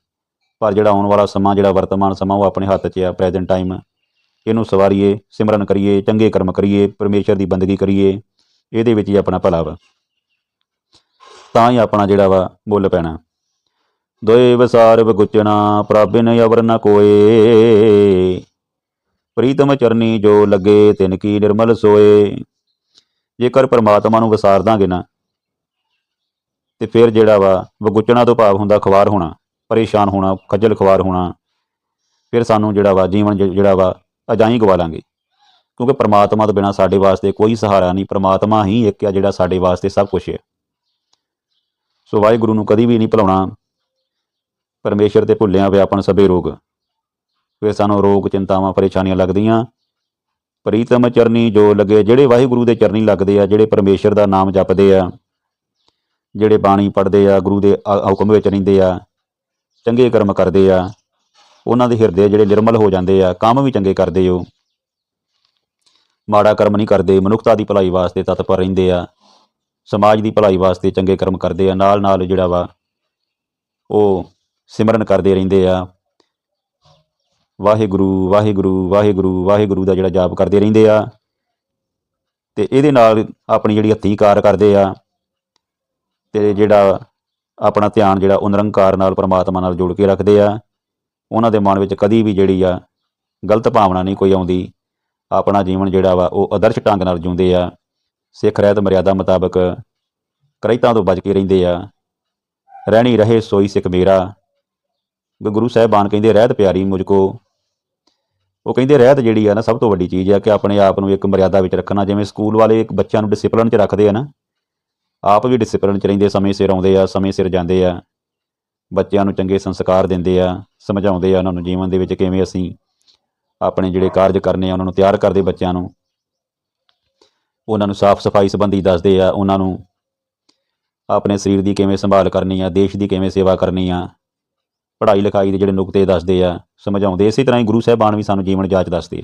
ਪਰ ਜਿਹੜਾ ਆਉਣ ਵਾਲਾ ਸਮਾਂ, ਜਿਹੜਾ ਵਰਤਮਾਨ ਸਮਾਂ, ਉਹ ਆਪਣੇ ਹੱਥ 'ਚ ਆ ਪ੍ਰੈਜ਼ੈਂਟ ਟਾਈਮ ਇਹਨੂੰ ਸਵਾਰੀਏ, ਸਿਮਰਨ ਕਰੀਏ, ਚੰਗੇ ਕਰਮ ਕਰੀਏ, ਪਰਮੇਸ਼ਰ ਦੀ ਬੰਦਗੀ ਕਰੀਏ, ਇਹਦੇ ਵਿੱਚ ਹੀ ਆਪਣਾ ਭਲਾ ਵਾ। ਤਾਂ ਹੀ ਆਪਣਾ ਜਿਹੜਾ ਵਾ ਮੁੱਲ ਪੈਣਾ। ਦੋਏ ਵਿਸਾਰ ਬਗੁਚਣਾ ਪ੍ਰਭਿਨ ਅਵਰ ਨ ਕੋਏ। ਪ੍ਰੀਤਮ ਚਰਨੀ ਜੋ ਲੱਗੇ, ਤਿਨ ਕੀ ਨਿਰਮਲ ਸੋਏ। ਜੇਕਰ ਪ੍ਰਮਾਤਮਾ ਨੂੰ ਵਿਸਾਰ ਦਾਂਗੇ ਨਾ, ਤੇ ਫਿਰ ਜਿਹੜਾ ਵਾ ਵਗੁਚਣਾ ਤੋਂ ਭਾਵ ਹੁੰਦਾ ਖਵਾਰ ਹੋਣਾ, ਪਰੇਸ਼ਾਨ ਹੋਣਾ, ਖੱਜਲ ਖਵਾਰ ਹੋਣਾ, ਫਿਰ ਸਾਨੂੰ ਜਿਹੜਾ ਵਾ ਜੀਵਨ ਜਿਹੜਾ ਵਾ ਅਜਾਈ ਗਵਾ ਲਾਂਗੇ। ਕਿਉਂਕਿ ਪ੍ਰਮਾਤਮਾ ਤੋਂ ਬਿਨਾ ਸਾਡੇ ਵਾਸਤੇ ਕੋਈ ਸਹਾਰਾ ਨਹੀਂ, ਪ੍ਰਮਾਤਮਾ ਹੀ ਇੱਕ ਆ ਜਿਹੜਾ ਸਾਡੇ ਵਾਸਤੇ ਸਭ ਕੁਝ ਹੈ। ਸੋ ਵਾਹਿਗੁਰੂ ਨੂੰ ਕਦੀ ਵੀ ਨਹੀਂ ਭੁਲਾਉਣਾ। ਪਰਮੇਸ਼ਰ ਤੇ ਭੁੱਲਿਆ ਵਿਆਪਨ ਸਭੇ ਰੋਗ। ਫਿਰ ਸਾਨੂੰ ਰੋਗ, ਚਿੰਤਾਵਾਂ, ਪਰੇਸ਼ਾਨੀਆਂ ਲੱਗਦੀਆਂ। ਪ੍ਰੀਤਮ ਚਰਨੀ ਜੋ ਲੱਗੇ, ਜਿਹੜੇ ਵਾਹਿਗੁਰੂ ਦੇ ਚਰਨੀ ਲੱਗਦੇ ਆ, ਜਿਹੜੇ ਪਰਮੇਸ਼ਰ ਦਾ ਨਾਮ ਜਪਦੇ ਆ, ਜਿਹੜੇ ਬਾਣੀ ਪੜ੍ਹਦੇ ਆ, ਗੁਰੂ ਦੇ ਆ- ਹੁਕਮ ਵਿੱਚ ਰਹਿੰਦੇ ਆ, ਚੰਗੇ ਕਰਮ ਕਰਦੇ ਆ ਉਹਨਾਂ ਦੇ ਹਿਰਦੇ ਜਿਹੜੇ ਨਿਰਮਲ ਹੋ ਜਾਂਦੇ ਆ, ਕੰਮ ਵੀ ਚੰਗੇ ਕਰਦੇ ਹੋ ਮਾੜਾ ਕਰਮ ਨਹੀਂ ਕਰਦੇ, ਮਨੁੱਖਤਾ ਦੀ ਭਲਾਈ ਵਾਸਤੇ ਤਤਪਰ ਰਹਿੰਦੇ ਆ, ਸਮਾਜ ਦੀ ਭਲਾਈ ਵਾਸਤੇ ਚੰਗੇ ਕਰਮ ਕਰਦੇ ਆ ਨਾਲ ਨਾਲ ਜਿਹੜਾ ਵਾ, ਉਹ ਸਿਮਰਨ ਕਰਦੇ ਰਹਿੰਦੇ ਆ। ਵਾਹਿਗੁਰੂ ਵਾਹਿਗੁਰੂ ਵਾਹਿਗੁਰੂ ਵਾਹਿਗੁਰੂ ਦਾ ਜਿਹੜਾ ਜਾਪ ਕਰਦੇ ਰਹਿੰਦੇ ਆ। ਤੇ ਇਹਦੇ ਨਾਲ ਆਪਣੀ ਜਿਹੜੀ ਹੱਥੀ ਕਾਰ ਕਰਦੇ ਆ, ਤੇ ਜਿਹੜਾ ਆਪਣਾ ਧਿਆਨ ਜਿਹੜਾ ਉਹ ਨਿਰੰਕਾਰ ਨਾਲ, ਪਰਮਾਤਮਾ ਨਾਲ ਜੋੜ ਕੇ ਰੱਖਦੇ ਆ। ਉਹਨਾਂ ਦੇ ਮਨ ਵਿੱਚ ਕਦੀ ਵੀ ਜਿਹੜੀ ਆ ਗਲਤ ਭਾਵਨਾ ਨਹੀਂ ਕੋਈ ਆਉਂਦੀ। ਆਪਣਾ ਜੀਵਨ ਜਿਹੜਾ ਵਾ, ਉਹ ਆਦਰਸ਼ ਢੰਗ ਨਾਲ ਜਿਉਂਦੇ ਆ। ਸਿੱਖ ਰਹਿਤ ਮਰਿਆਦਾ ਮੁਤਾਬਕ ਕਰੈਤਾਂ ਤੋਂ ਬਚ ਕੇ ਰਹਿੰਦੇ ਆ। ਰਹਿਣੀ ਰਹੇ ਸੋਈ ਸਿੱਖ ਮੇਰਾ। ਗ- ਗੁਰੂ ਸਾਹਿਬਾਨ ਕਹਿੰਦੇ, ਰਹਿਤ ਪਿਆਰੀ ਮੁਝ ਕੋ ਉਹ ਕਹਿੰਦੇ, ਰਹਿਤ ਜਿਹੜੀ ਆ ਨਾ, ਸਭ ਤੋਂ ਵੱਡੀ ਚੀਜ਼ ਆ ਕਿ ਆਪਣੇ ਆਪ ਨੂੰ ਇੱਕ ਮਰਿਆਦਾ ਵਿੱਚ ਰੱਖਣਾ। ਜਿਵੇਂ ਸਕੂਲ ਵਾਲੇ ਇੱਕ ਬੱਚਿਆਂ ਨੂੰ ਡਿਸਪਲਿਨ 'ਚ ਰੱਖਦੇ ਆ ਨਾ, ਆਪ ਵੀ ਡਿਸਪਲਿਨ 'ਚ ਰਹਿੰਦੇ, ਸਮੇਂ ਸਿਰ ਆਉਂਦੇ ਆ, ਸਮੇਂ ਸਿਰ ਜਾਂਦੇ ਆ। ਬੱਚਿਆਂ ਨੂੰ ਚੰਗੇ ਸੰਸਕਾਰ ਦਿੰਦੇ ਆ, ਸਮਝਾਉਂਦੇ ਆ ਉਹਨਾਂ ਨੂੰ ਜੀਵਨ ਦੇ ਵਿੱਚ ਕਿਵੇਂ ਅਸੀਂ ਆਪਣੇ ਜਿਹੜੇ ਕਾਰਜ ਕਰਨੇ ਆ, ਉਹਨਾਂ ਨੂੰ ਤਿਆਰ ਕਰਦੇ ਬੱਚਿਆਂ ਨੂੰ। ਉਹਨਾਂ ਨੂੰ ਸਾਫ਼ ਸਫ਼ਾਈ ਸੰਬੰਧੀ ਦੱਸਦੇ ਆ, ਉਹਨਾਂ ਨੂੰ ਆਪਣੇ ਸਰੀਰ ਦੀ ਕਿਵੇਂ ਸੰਭਾਲ ਕਰਨੀ ਆ, ਦੇਸ਼ ਦੀ ਕਿਵੇਂ ਸੇਵਾ ਕਰਨੀ ਆ। ਪੜ੍ਹਾਈ ਲਿਖਾਈ ਦੇ ਜਿਹੜੇ ਨੁਕਤੇ ਦੱਸਦੇ ਆ, ਸਮਝਾਉਂਦੇ ਇਸੇ ਤਰ੍ਹਾਂ ਹੀ ਗੁਰੂ ਸਾਹਿਬਾਨ ਵੀ ਸਾਨੂੰ ਜੀਵਨ ਜਾਚ ਦੱਸਦੇ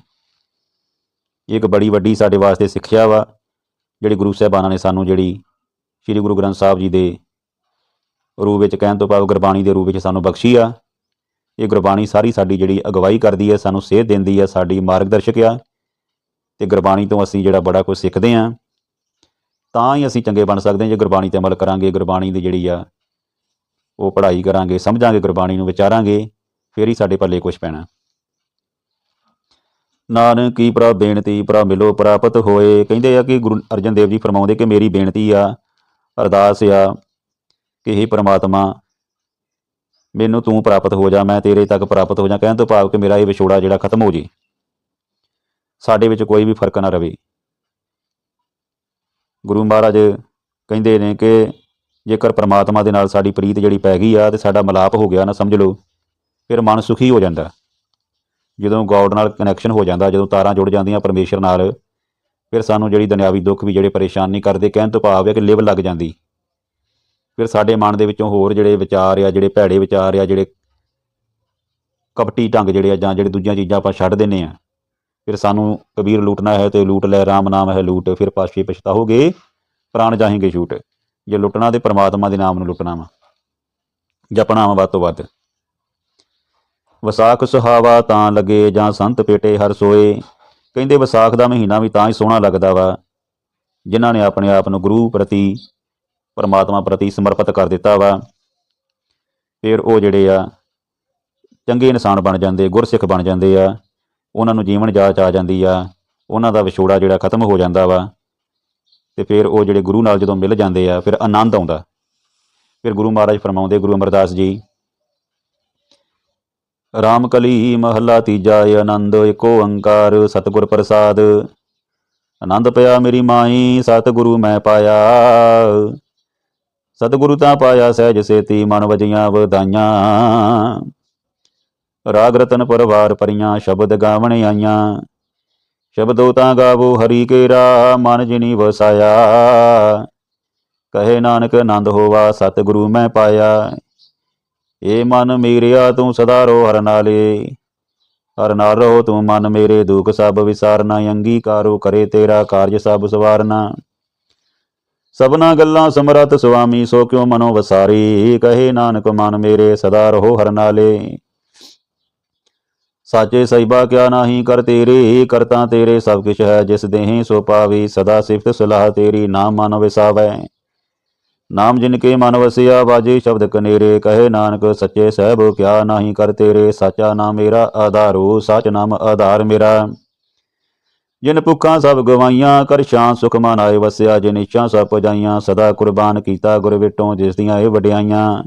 ਇਹ ਇੱਕ ਬੜੀ ਵੱਡੀ ਸਾਡੇ ਵਾਸਤੇ ਸਿੱਖਿਆ ਵਾ, ਜਿਹੜੀ ਗੁਰੂ ਸਾਹਿਬਾਨਾਂ ਨੇ ਸਾਨੂੰ ਜਿਹੜੀ ਸ੍ਰੀ ਗੁਰੂ ਗ੍ਰੰਥ ਸਾਹਿਬ ਜੀ ਦੇ ਰੂਪ ਵਿੱਚ ਕਹਿਣ ਤੋਂ ਭਾਵ ਗੁਰਬਾਣੀ ਦੇ ਰੂਪ ਵਿੱਚ ਸਾਨੂੰ ਬਖਸ਼ੀ ਆ। ਇਹ ਗੁਰਬਾਣੀ ਸਾਰੀ ਸਾਡੀ ਜਿਹੜੀ ਅਗਵਾਈ ਕਰਦੀ ਹੈ, ਸਾਨੂੰ ਸੇਧ ਦਿੰਦੀ ਹੈ, ਸਾਡੀ ਮਾਰਗਦਰਸ਼ਕ ਆ। ਤੇ ਗੁਰਬਾਣੀ ਤੋਂ ਅਸੀਂ ਜਿਹੜਾ ਬੜਾ ਕੁਝ ਸਿੱਖਦੇ ਆ ਤਾਂ ਹੀ ਅਸੀਂ ਚੰਗੇ ਬਣ ਸਕਦੇ ਹਾਂ। ਜੇ ਗੁਰਬਾਣੀ ਤੇ ਅਮਲ ਕਰਾਂਗੇ, ਗੁਰਬਾਣੀ ਦੀ ਜਿਹੜੀ ਆ, ਉਹ ਪੜ੍ਹਾਈ ਕਰਾਂਗੇ, ਸਮਝਾਂਗੇ, ਗੁਰਬਾਣੀ ਨੂੰ ਵਿਚਾਰਾਂਗੇ, ਫੇਰ ਹੀ ਸਾਡੇ ਪੱਲੇ ਕੁਝ ਪੈਣਾ। ਨਾਨਕ ਕੀ ਪ੍ਰਭ ਬੇਨਤੀ ਪ੍ਰਭ ਮਿਲੋ, ਪ੍ਰਾਪਤ ਹੋਏ। ਕਹਿੰਦੇ ਆ ਕਿ ਗੁਰੂ ਅਰਜਨ ਦੇਵ ਜੀ ਫਰਮਾਉਂਦੇ ਕਿ ਮੇਰੀ ਬੇਨਤੀ ਆ, ਅਰਦਾਸ ਆ ਕਿ हे ਪ੍ਰਮਾਤਮਾ, ਮੈਨੂੰ ਤੂੰ ਪ੍ਰਾਪਤ ਹੋ ਜਾ, ਮੈਂ ਤੇਰੇ ਤੱਕ ਪ੍ਰਾਪਤ ਹੋ ਜਾ। ਕਹਿਣ ਤੋਂ ਭਾਵ ਕਿ ਮੇਰਾ ਇਹ ਵਿਛੋੜਾ ਜਿਹੜਾ ਖਤਮ ਹੋ ਜੇ। ਸਾਡੇ ਵਿੱਚ ਕੋਈ ਵੀ ਫ਼ਰਕ ਨਾ ਰਵੇ। ਗੁਰੂ ਮਹਾਰਾਜ ਕਹਿੰਦੇ ਨੇ ਕਿ ਜੇਕਰ ਪ੍ਰਮਾਤਮਾ ਦੇ ਨਾਲ ਸਾਡੀ ਪ੍ਰੀਤ ਜਿਹੜੀ ਪੈ ਗਈ ਆ ਤੇ ਸਾਡਾ ਮਲਾਪ ਹੋ ਗਿਆ ਨਾ, ਸਮਝ ਲਓ, ਫਿਰ ਮਨ ਸੁਖੀ ਹੋ ਜਾਂਦਾ। ਜਦੋਂ ਗੋਡ ਨਾਲ ਕਨੈਕਸ਼ਨ ਹੋ ਜਾਂਦਾ, ਜਦੋਂ ਤਾਰਾਂ ਜੁੜ ਜਾਂਦੀਆਂ ਪਰਮੇਸ਼ਰ ਨਾਲ, ਫਿਰ ਸਾਨੂੰ ਜਿਹੜੀ ਦੁਨਿਆਵੀ ਦੁੱਖ ਵੀ, ਜਿਹੜੇ ਪਰੇਸ਼ਾਨ ਨਹੀਂ ਕਰਦੇ, ਕਹਿਣ ਤੋਂ ਭਾਵ ਹੈ ਕਿ ਲਿਵ ਲੱਗ ਜਾਂਦੀ। ਫਿਰ ਸਾਡੇ ਮਨ ਦੇ ਵਿੱਚੋਂ ਹੋਰ ਜਿਹੜੇ ਵਿਚਾਰ ਆ ਜਿਹੜੇ ਭੈੜੇ ਵਿਚਾਰ ਆ ਜਿਹੜੇ ਕਪਟੀ ਢੰਗ ਜਿਹੜੇ ਆ ਜਾਂ ਜਿਹੜੇ ਦੂਜੀਆਂ ਚੀਜ਼ਾਂ ਆਪਾਂ ਛੱਡ ਦਿੰਨੇ ਆ ਫਿਰ ਸਾਨੂੰ ਕਬੀਰ ਲੂਟਣਾ ਹੈ ਤੇ ਲੂਟ ਲੈ, ਰਾਮ ਨਾਮ ਹੈ ਲੂਟ, ਫਿਰ ਪਾਸ਼ੇ ਪਛਤਾਹੋਗੇ ਪ੍ਰਾਣ ਜਾਹੇਗੇ ਛੂਟ। ਜੇ ਲੁੱਟਣਾ ਤੇ ਪ੍ਰਮਾਤਮਾ ਦੇ ਨਾਮ ਨੂੰ ਲੁੱਟਣਾ ਵਾ, ਜਪਣਾ ਵਾ ਵੱਧ ਤੋਂ ਵੱਧ। ਵਿਸਾਖ ਸੁਹਾਵਾ ਤਾਂ ਲੱਗੇ ਜਾਂ ਸੰਤ ਪੇਟੇ ਹਰ ਸੋਏ, ਕਹਿੰਦੇ ਵਿਸਾਖ ਦਾ ਮਹੀਨਾ ਵੀ ਤਾਂ ਹੀ ਸੋਹਣਾ ਲੱਗਦਾ ਵਾ, ਜਿਨ੍ਹਾਂ ਨੇ ਆਪਣੇ ਆਪ ਨੂੰ ਗੁਰੂ ਪ੍ਰਤੀ ਪਰਮਾਤਮਾ ਪ੍ਰਤੀ ਸਮਰਪਿਤ ਕਰ ਦਿੱਤਾ ਵਾ। ਫਿਰ ਉਹ ਜਿਹੜੇ ਆ, ਚੰਗੇ ਇਨਸਾਨ ਬਣ ਜਾਂਦੇ, ਗੁਰਸਿੱਖ ਬਣ ਜਾਂਦੇ ਆ, ਉਹਨਾਂ ਨੂੰ ਜੀਵਨ ਜਾਚ ਆ ਜਾਂਦੀ ਆ, ਉਹਨਾਂ ਦਾ ਵਿਛੋੜਾ ਜਿਹੜਾ ਖਤਮ ਹੋ ਜਾਂਦਾ ਵਾ। ਤੇ ਫਿਰ ਉਹ ਜਿਹੜੇ ਗੁਰੂ ਨਾਲ ਜਦੋਂ ਮਿਲ ਜਾਂਦੇ ਆ, ਫਿਰ ਆਨੰਦ ਆਉਂਦਾ। ਫਿਰ ਗੁਰੂ ਮਹਾਰਾਜ ਫਰਮਾਉਂਦੇ, ਗੁਰੂ ਅਮਰਦਾਸ ਜੀ ਰਾਮ ਕਲੀ ਮਹੱਲਾ ਤੀਜਾ ਇਹ ਆਨੰਦ, ਏਕੋ ਓੰਕਾਰ, ਸਤਿਗੁਰ ਪ੍ਰਸਾਦ। ਆਨੰਦ ਪਿਆ ਮੇਰੀ ਮਾਈ, ਸਤਿਗੁਰੂ ਮੈਂ ਪਾਇਆ। ਸਤਿਗੁਰੂ ਤਾਂ ਪਾਇਆ ਸਹਿਜ ਸੇਤੀ, ਮਨ ਵਜੀਆਂ ਵਧਾਈਆਂ। ਰਾਗ ਰਤਨ ਪਰਵਾਰ ਪਰੀਆਂ, ਸ਼ਬਦ ਗਾਵਣ ਆਈਆਂ। ਸ਼ਬਦੋ ਤਾਂ ਗਾਵੋ ਹਰੀ ਕੇਰਾ, ਮਨ ਜਿਨੀ ਵਸਾਇਆ। ਕਹੇ ਨਾਨਕ, ਆਨੰਦ ਹੋਵਾ, ਸਤਿਗੁਰੂ ਮੈਂ ਪਾਇਆ। ਏ ਮਨ ਮੇਰਿਆ, ਤੂੰ ਸਦਾ ਰੋ ਹਰ ਨਾਲੇ। ਹਰ ਨਾਲ ਰਹੋ ਤੂੰ ਮਨ ਮੇਰੇ, ਦੁਖ ਸਭ ਵਿਸਾਰਨਾ, ਅੰਗੀਕਾਰੋ ਕਰੇ ਤੇਰਾ ਕਾਰਜ ਸਭ ਸਵਾਰਨਾ। ਸਭਨਾ ਗੱਲਾਂ ਸਮਰਤ ਸੁਆਮੀ, ਸੋ ਕਿਉ ਮਨੋ ਵਸਾਰੀ? ਕਹੇ ਨਾਨਕ, ਮਨ ਮੇਰੇ ਸਦਾ ਰਹੋ ਹਰ ਨਾਲੇ ਸਾਚੇ ਸਹਿਬਾ, ਕਿਆ ਨਾਹੀ ਕਰ ਤੇਰੇ? ਕਰਤਾ ਤੇਰੇ ਸਭ ਕਿਛ ਹੈ, ਜਿਸ ਦੇਹੀ ਸੋ ਪਾਵੀ। ਸਦਾ ਸਿਫਤ ਸਲਾਹ ਤੇਰੀ, ਨਾਮ ਮਨ ਵਿਸਾਵੈ। ਨਾਮ ਜਿਨ ਕੇ ਮਨ ਵਸਿਆ ਬਾਜੀ ਸ਼ਬਦ ਕਨੇਰੇ। ਕਹੇ ਨਾਨਕ, ਸੱਚੇ ਸਹਿਬ, ਕਿਆ ਨਾਹੀ ਕਰ ਤੇਰੇ? ਸਾਚਾ ਨਾਮ ਮੇਰਾ ਆਧਾਰੋ, ਸਚ ਨਾਮ ਆਧਾਰ ਮੇਰਾ। ਜਿਨ ਭੁੱਖਾਂ ਸਭ ਗਵਾਈਆਂ, ਕਰ ਸ਼ਾਂ ਸੁਖ ਮਨ ਆਏ ਵਸਿਆ, ਜਿਨ ਇੱਛਾ ਸਭ ਪਜਾਈਆਂ, ਸਦਾ ਕੁਰਬਾਨ ਕੀਤਾ ਗੁਰ ਵਿਟੋਂ, ਜਿਸ ਦੀਆਂ ਇਹ ਵਡਿਆਈਆਂ।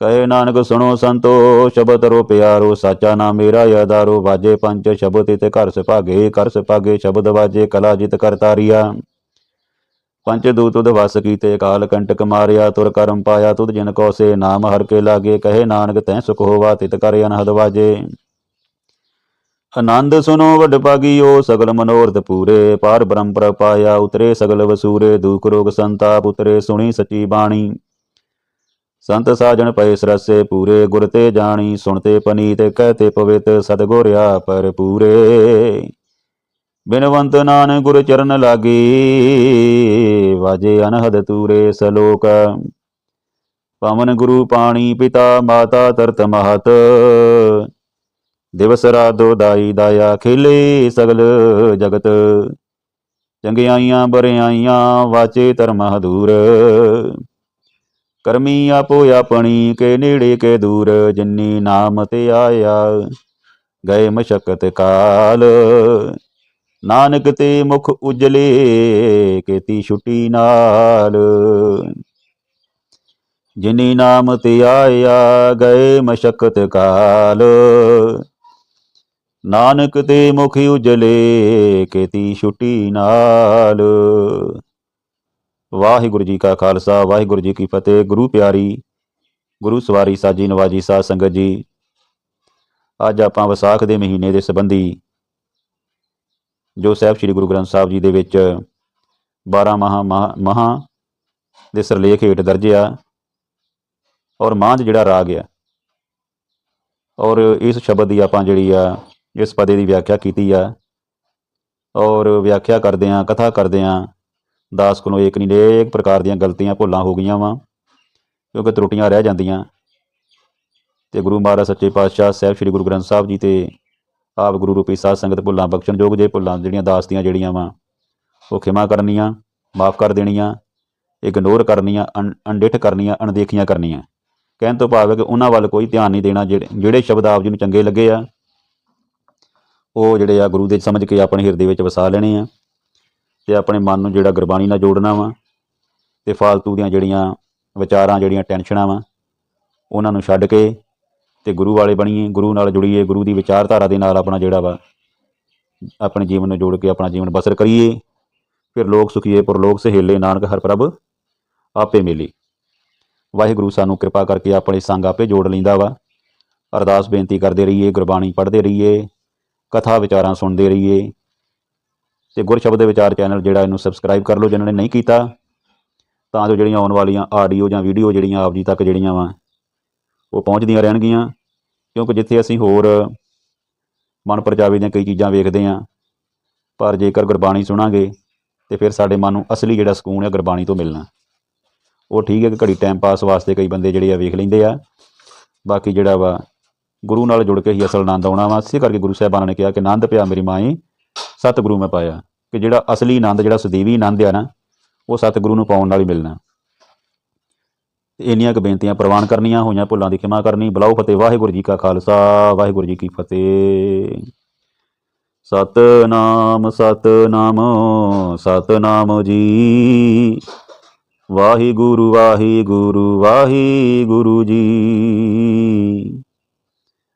ਕਹੇ ਨਾਨਕ, ਸੁਣੋ ਸੰਤੋ, ਸ਼ਬਦ ਰੋ ਪਿਆਰੋ, ਸਾਚਾ ਨਾਮ ਮੇਰਾ ਆਧਾਰੋ ਵਾਜੇ ਪੰਜ ਸ਼ਬਦ ਤੇ ਘਰ ਸੁਭਾਗੇ ਕਰ ਸੁਭਾਗੇ ਸ਼ਬਦ ਵਾਜੇ, ਕਲਾ ਜਿਤ ਕਰਤਾਰੀਆ ਪੰਚ ਦੂਤ ਉਦ ਵਸ ਕੀਤੇ ਕਾਲ ਕੰਟਕ ਮਾਰਿਆ, ਤੁਰ ਕਰਮ ਪਾਇਆ, ਤੁਧ ਜਿਨ ਕੋ ਸੇ ਨਾਮ ਹਰ ਕੇ ਲਾਗੇ, ਕਹੇ ਨਾਨਕ, ਤੈ ਸੁਖ ਹੋਵਾ, ਤਿਤ ਕਰੇ ਅਨਹਦ ਵਾਜੇ। ਆਨੰਦ ਸੁਨੋ ਵਡ ਭਾਗੀਓ ਸਗਲ ਮਨੋਰਥ ਪੂਰੇ। ਪਾਰ ਬ੍ਰਹਮ ਪ੍ਰ ਪਾਇਆ, ਉਤਰੇ ਸਗਲ ਵਸੂਰੇ। ਦੁਖ ਰੋਗ ਸੰਤਾਪ ਉਤਰੇ, ਸੁਣੀ ਸਚੀ ਬਾਣੀ। ਸੰਤ ਸਾਜਣ ਪਏ ਸਰਸੇ, ਪੂਰੇ ਗੁਰ ਤੇ ਜਾਣੀ। ਸੁਣਤੇ ਪਨੀਤ, ਕਹਤੇ ਪਵਿੱਤ ਸਤਗੁਰਿਆ ਪਰ ਪੂਰੇ। ਬਿਨਵੰਤ ਨਾਨਕ ਗੁਰ ਚਰਨ ਲਾਗੀ, ਵਾਜੇ ਅਨਹਦ ਤੂਰੇ ਸਲੋਕ। ਪਵਨ ਗੁਰੂ ਪਾਣੀ ਪਿਤਾ, ਮਾਤਾ ਤਰਤ ਮਹਤ। ਦਿਵਸ ਰਾਦੋ ਦਾਈ ਦਾਇਆ ਖੇਲੇ ਸਗਲ ਜਗਤ। ਚੰਗਿਆਈਆਂ, ਬਰਿਆਈਆਂ ਵਾਚੇ ਧਰਮ ਹਦੂਰ। ਕਰਮੀ ਆਪੋ ਆਪਣੀ ਕੇ ਨੇੜੇ ਕੇ ਦੂਰ, ਜਿਨੀ ਨਾਮ ਤੇ ਆਇਆ ਗਏ ਮਸ਼ਕਤ ਕਾਲ। ਨਾਨਕ ਤੇ ਮੁਖ ਉਜਲੇ ਕੀਤੀ ਛੁੱਟੀ ਨਾਲ। ਜਿਨੀ ਨਾਮ ਤੇ ਆਇਆ ਗਏ ਮਸ਼ਕਤ ਕਾਲ। ਨਾਨਕ ਤੇ ਮੁਖ ਉਜਲੇ ਕੀਤੀ ਛੁੱਟੀ ਨਾਲ। ਵਾਹਿਗੁਰੂ ਜੀ ਕਾ ਖਾਲਸਾ, ਵਾਹਿਗੁਰੂ ਜੀ ਕੀ ਫਤਿਹ। ਗੁਰੂ ਪਿਆਰੀ, ਗੁਰੂ ਸਵਾਰੀ ਸਾਜੀ ਨਵਾਜੀ ਸਾਧ ਸੰਗਤ ਜੀ, ਅੱਜ ਆਪਾਂ ਵਿਸਾਖ ਦੇ ਮਹੀਨੇ ਦੇ ਸੰਬੰਧੀ ਜੋ ਸਾਹਿਬ ਸ੍ਰੀ ਗੁਰੂ ਗ੍ਰੰਥ ਸਾਹਿਬ ਜੀ ਦੇ ਵਿੱਚ 12 ਮਹਾ ਮਹਾ ਦੇ ਸਿਰਲੇਖ ਹੇਠ ਦਰਜ ਆ ਔਰ ਮਾਂਝ ਜਿਹੜਾ ਰਾਗ ਆ ਔਰ ਇਸ ਸ਼ਬਦ ਦੀ ਆਪਾਂ ਜਿਹੜੀ ਆ ਇਸ ਪਦੇ ਦੀ ਵਿਆਖਿਆ ਕੀਤੀ ਆ। ਔਰ ਵਿਆਖਿਆ ਕਰਦੇ ਆ, ਕਥਾ ਕਰਦੇ ਆ, ਦਾਸ ਕੋਲੋਂ ਇੱਕ ਨਹੀਂ ਅਨੇਕ ਪ੍ਰਕਾਰ ਦੀਆਂ ਗਲਤੀਆਂ ਭੁੱਲਾਂ ਹੋ ਗਈਆਂ ਵਾ, ਕਿਉਂਕਿ ਤਰੁੱਟੀਆਂ ਰਹਿ ਜਾਂਦੀਆਂ। ਤੇ ਗੁਰੂ ਮਹਾਰਾਜ ਸੱਚੇ ਪਾਤਸ਼ਾਹ ਸਾਹਿਬ ਸ੍ਰੀ ਗੁਰੂ ਗ੍ਰੰਥ ਸਾਹਿਬ ਜੀ ਤੇ ਆਪ ਗੁਰੂ ਰੂਪੀ ਸਾਧ ਸੰਗਤ ਭੁੱਲਾਂ ਬਖਸ਼ਣਯੋਗ ਜੇ ਭੁੱਲਾਂ ਜਿਹੜੀਆਂ ਦਾਸ ਦੀਆਂ ਜਿਹੜੀਆਂ ਵਾ, ਉਹ ਖਿਮਾ ਕਰਨੀਆਂ, ਮਾਫ ਕਰ ਦੇਣੀਆਂ, ਇਗਨੋਰ ਕਰਨੀਆਂ, ਅਣ- ਅਣਡਿੱਠ ਕਰਨੀਆਂ, ਅਣਦੇਖੀਆਂ ਕਰਨੀਆਂ। ਕਹਿਣ ਤੋਂ ਭਾਵ ਹੈ ਕਿ ਉਹਨਾਂ ਵੱਲ ਕੋਈ ਧਿਆਨ ਨਹੀਂ ਦੇਣਾ, ਜਿਹੜੇ ਜਿਹੜੇ ਸ਼ਬਦ ਆਪ ਜੀ ਨੂੰ ਚੰਗੇ ਲੱਗੇ ਆ ਉਹ ਜਿਹੜੇ ਆ ਗੁਰੂ ਦੇ ਸਮਝ ਕੇ ਆਪਣੇ ਹਿਰਦੇ ਵਿੱਚ ਵਸਾ ਲੈਣੇ ਆ ਤੇ ਆਪਣੇ ਮਨ ਨੂੰ ਜਿਹੜਾ ਗੁਰਬਾਣੀ ਨਾਲ ਜੋੜਨਾ ਵਾ ਤੇ ਫਾਲਤੂ ਦੀਆਂ ਜਿਹੜੀਆਂ ਵਿਚਾਰਾਂ, ਜਿਹੜੀਆਂ ਟੈਨਸ਼ਨਾਂ ਵਾ, ਉਹਨਾਂ ਨੂੰ ਛੱਡ ਕੇ ਤੇ ਗੁਰੂ ਵਾਲੇ ਬਣੀਏ, ਗੁਰੂ ਨਾਲ ਜੁੜੀਏ, ਗੁਰੂ ਦੀ ਵਿਚਾਰਧਾਰਾ ਦੇ ਨਾਲ ਆਪਣਾ ਜਿਹੜਾ ਵਾ, ਆਪਣੇ ਜੀਵਨ ਨੂੰ ਜੋੜ ਕੇ ਆਪਣਾ ਜੀਵਨ ਬਸਰ ਕਰੀਏ, ਫਿਰ ਲੋਕ ਸੁਖੀਏ, ਪਰਲੋਕ ਸਹੇਲੇ, ਨਾਨਕ ਹਰ ਪ੍ਰਭ ਆਪੇ ਮਿਲੀ। ਵਾਹਿਗੁਰੂ ਸਾਨੂੰ ਕਿਰਪਾ ਕਰਕੇ ਆਪਣੇ ਸੰਗ ਆਪੇ ਜੋੜ ਲੈਂਦਾ ਵਾ। ਅਰਦਾਸ ਬੇਨਤੀ ਕਰਦੇ ਰਹੀਏ, ਗੁਰਬਾਣੀ ਪੜ੍ਹਦੇ ਰਹੀਏ। ਕਥਾ ਵਿਚਾਰਾਂ ਸੁਣਦੇ ਰਹੀਏ। ਤੇ ਗੁਰਸ਼ਬਦ ਦੇ ਵਿਚਾਰ ਚੈਨਲ ਜਿਹੜਾ ਇਹਨੂੰ ਸਬਸਕ੍ਰਾਈਬ ਕਰ ਲਓ ਜਿਨ੍ਹਾਂ ਨੇ ਨਹੀਂ ਕੀਤਾ, ਤਾਂ ਜੋ ਜਿਹੜੀਆਂ ਆਉਣ ਵਾਲੀਆਂ ਆਡੀਓ ਜਾਂ ਵੀਡੀਓ ਜਿਹੜੀਆਂ ਆਪ ਜੀ ਤੱਕ ਜਿਹੜੀਆਂ ਵਾ, ਉਹ ਪਹੁੰਚਦੀਆਂ ਰਹਿਣਗੀਆਂ। ਕਿਉਂਕਿ ਜਿੱਥੇ ਅਸੀਂ ਹੋਰ ਮਨ ਪਰਚਾਵੇ ਦੀਆਂ ਕਈ ਚੀਜ਼ਾਂ ਵੇਖਦੇ ਹਾਂ ਪਰ ਜੇਕਰ ਗੁਰਬਾਣੀ ਸੁਣਾਂਗੇ, ਤੇ ਫਿਰ ਸਾਡੇ ਮਨ ਨੂੰ ਅਸਲੀ ਜਿਹੜਾ ਸਕੂਨ ਹੈ ਗੁਰਬਾਣੀ ਤੋਂ ਮਿਲਣਾ। ਉਹ ਠੀਕ ਹੈ ਕਿ ਘੜੀ ਟਾਈਮ ਪਾਸ ਵਾਸਤੇ ਕਈ ਬੰਦੇ ਜਿਹੜੇ ਆ ਵੇਖ ਲੈਂਦੇ ਆ। ਬਾਕੀ ਜਿਹੜਾ ਵਾ ਗੁਰੂ ਨਾਲ ਜੁੜ ਕੇ ਹੀ ਅਸਲ ਆਨੰਦ ਆਉਣਾ ਵਾ। ਇਸੇ ਕਰਕੇ ਗੁਰੂ ਸਾਹਿਬਾਨ ਨੇ ਕਿਹਾ ਕਿ ਆਨੰਦ ਪਿਆ ਮੇਰੀ ਮਾਈ ਸਤਿਗੁਰੂ ਮੈਂ ਪਾਇਆ। ਕਿ ਜਿਹੜਾ ਅਸਲੀ ਆਨੰਦ, ਜਿਹੜਾ ਸਦੀਵੀ ਆਨੰਦ ਆ ਨਾ, ਉਹ ਸਤਿਗੁਰੂ ਨੂੰ ਪਾਉਣ ਨਾਲ ਹੀ ਮਿਲਣਾ। ਇੰਨੀਆਂ ਕੁ ਬੇਨਤੀਆਂ ਪ੍ਰਵਾਨ ਕਰਨੀਆਂ, ਹੋਈਆਂ ਭੁੱਲਾਂ ਦੀ ਖਿਮਾ ਕਰਨੀ। ਬਲਾਉ ਫਤਿਹ, ਵਾਹਿਗੁਰੂ ਜੀ ਕਾ ਖਾਲਸਾ, ਵਾਹਿਗੁਰੂ ਜੀ ਕੀ ਫਤਿਹ। ਸਤਨਾਮ ਸਤਨਾਮ ਸਤਨਾਮ ਜੀ। ਵਾਹਿਗੁਰੂ ਵਾਹਿਗੁਰੂ ਵਾਹਿਗੁਰੂ ਜੀ।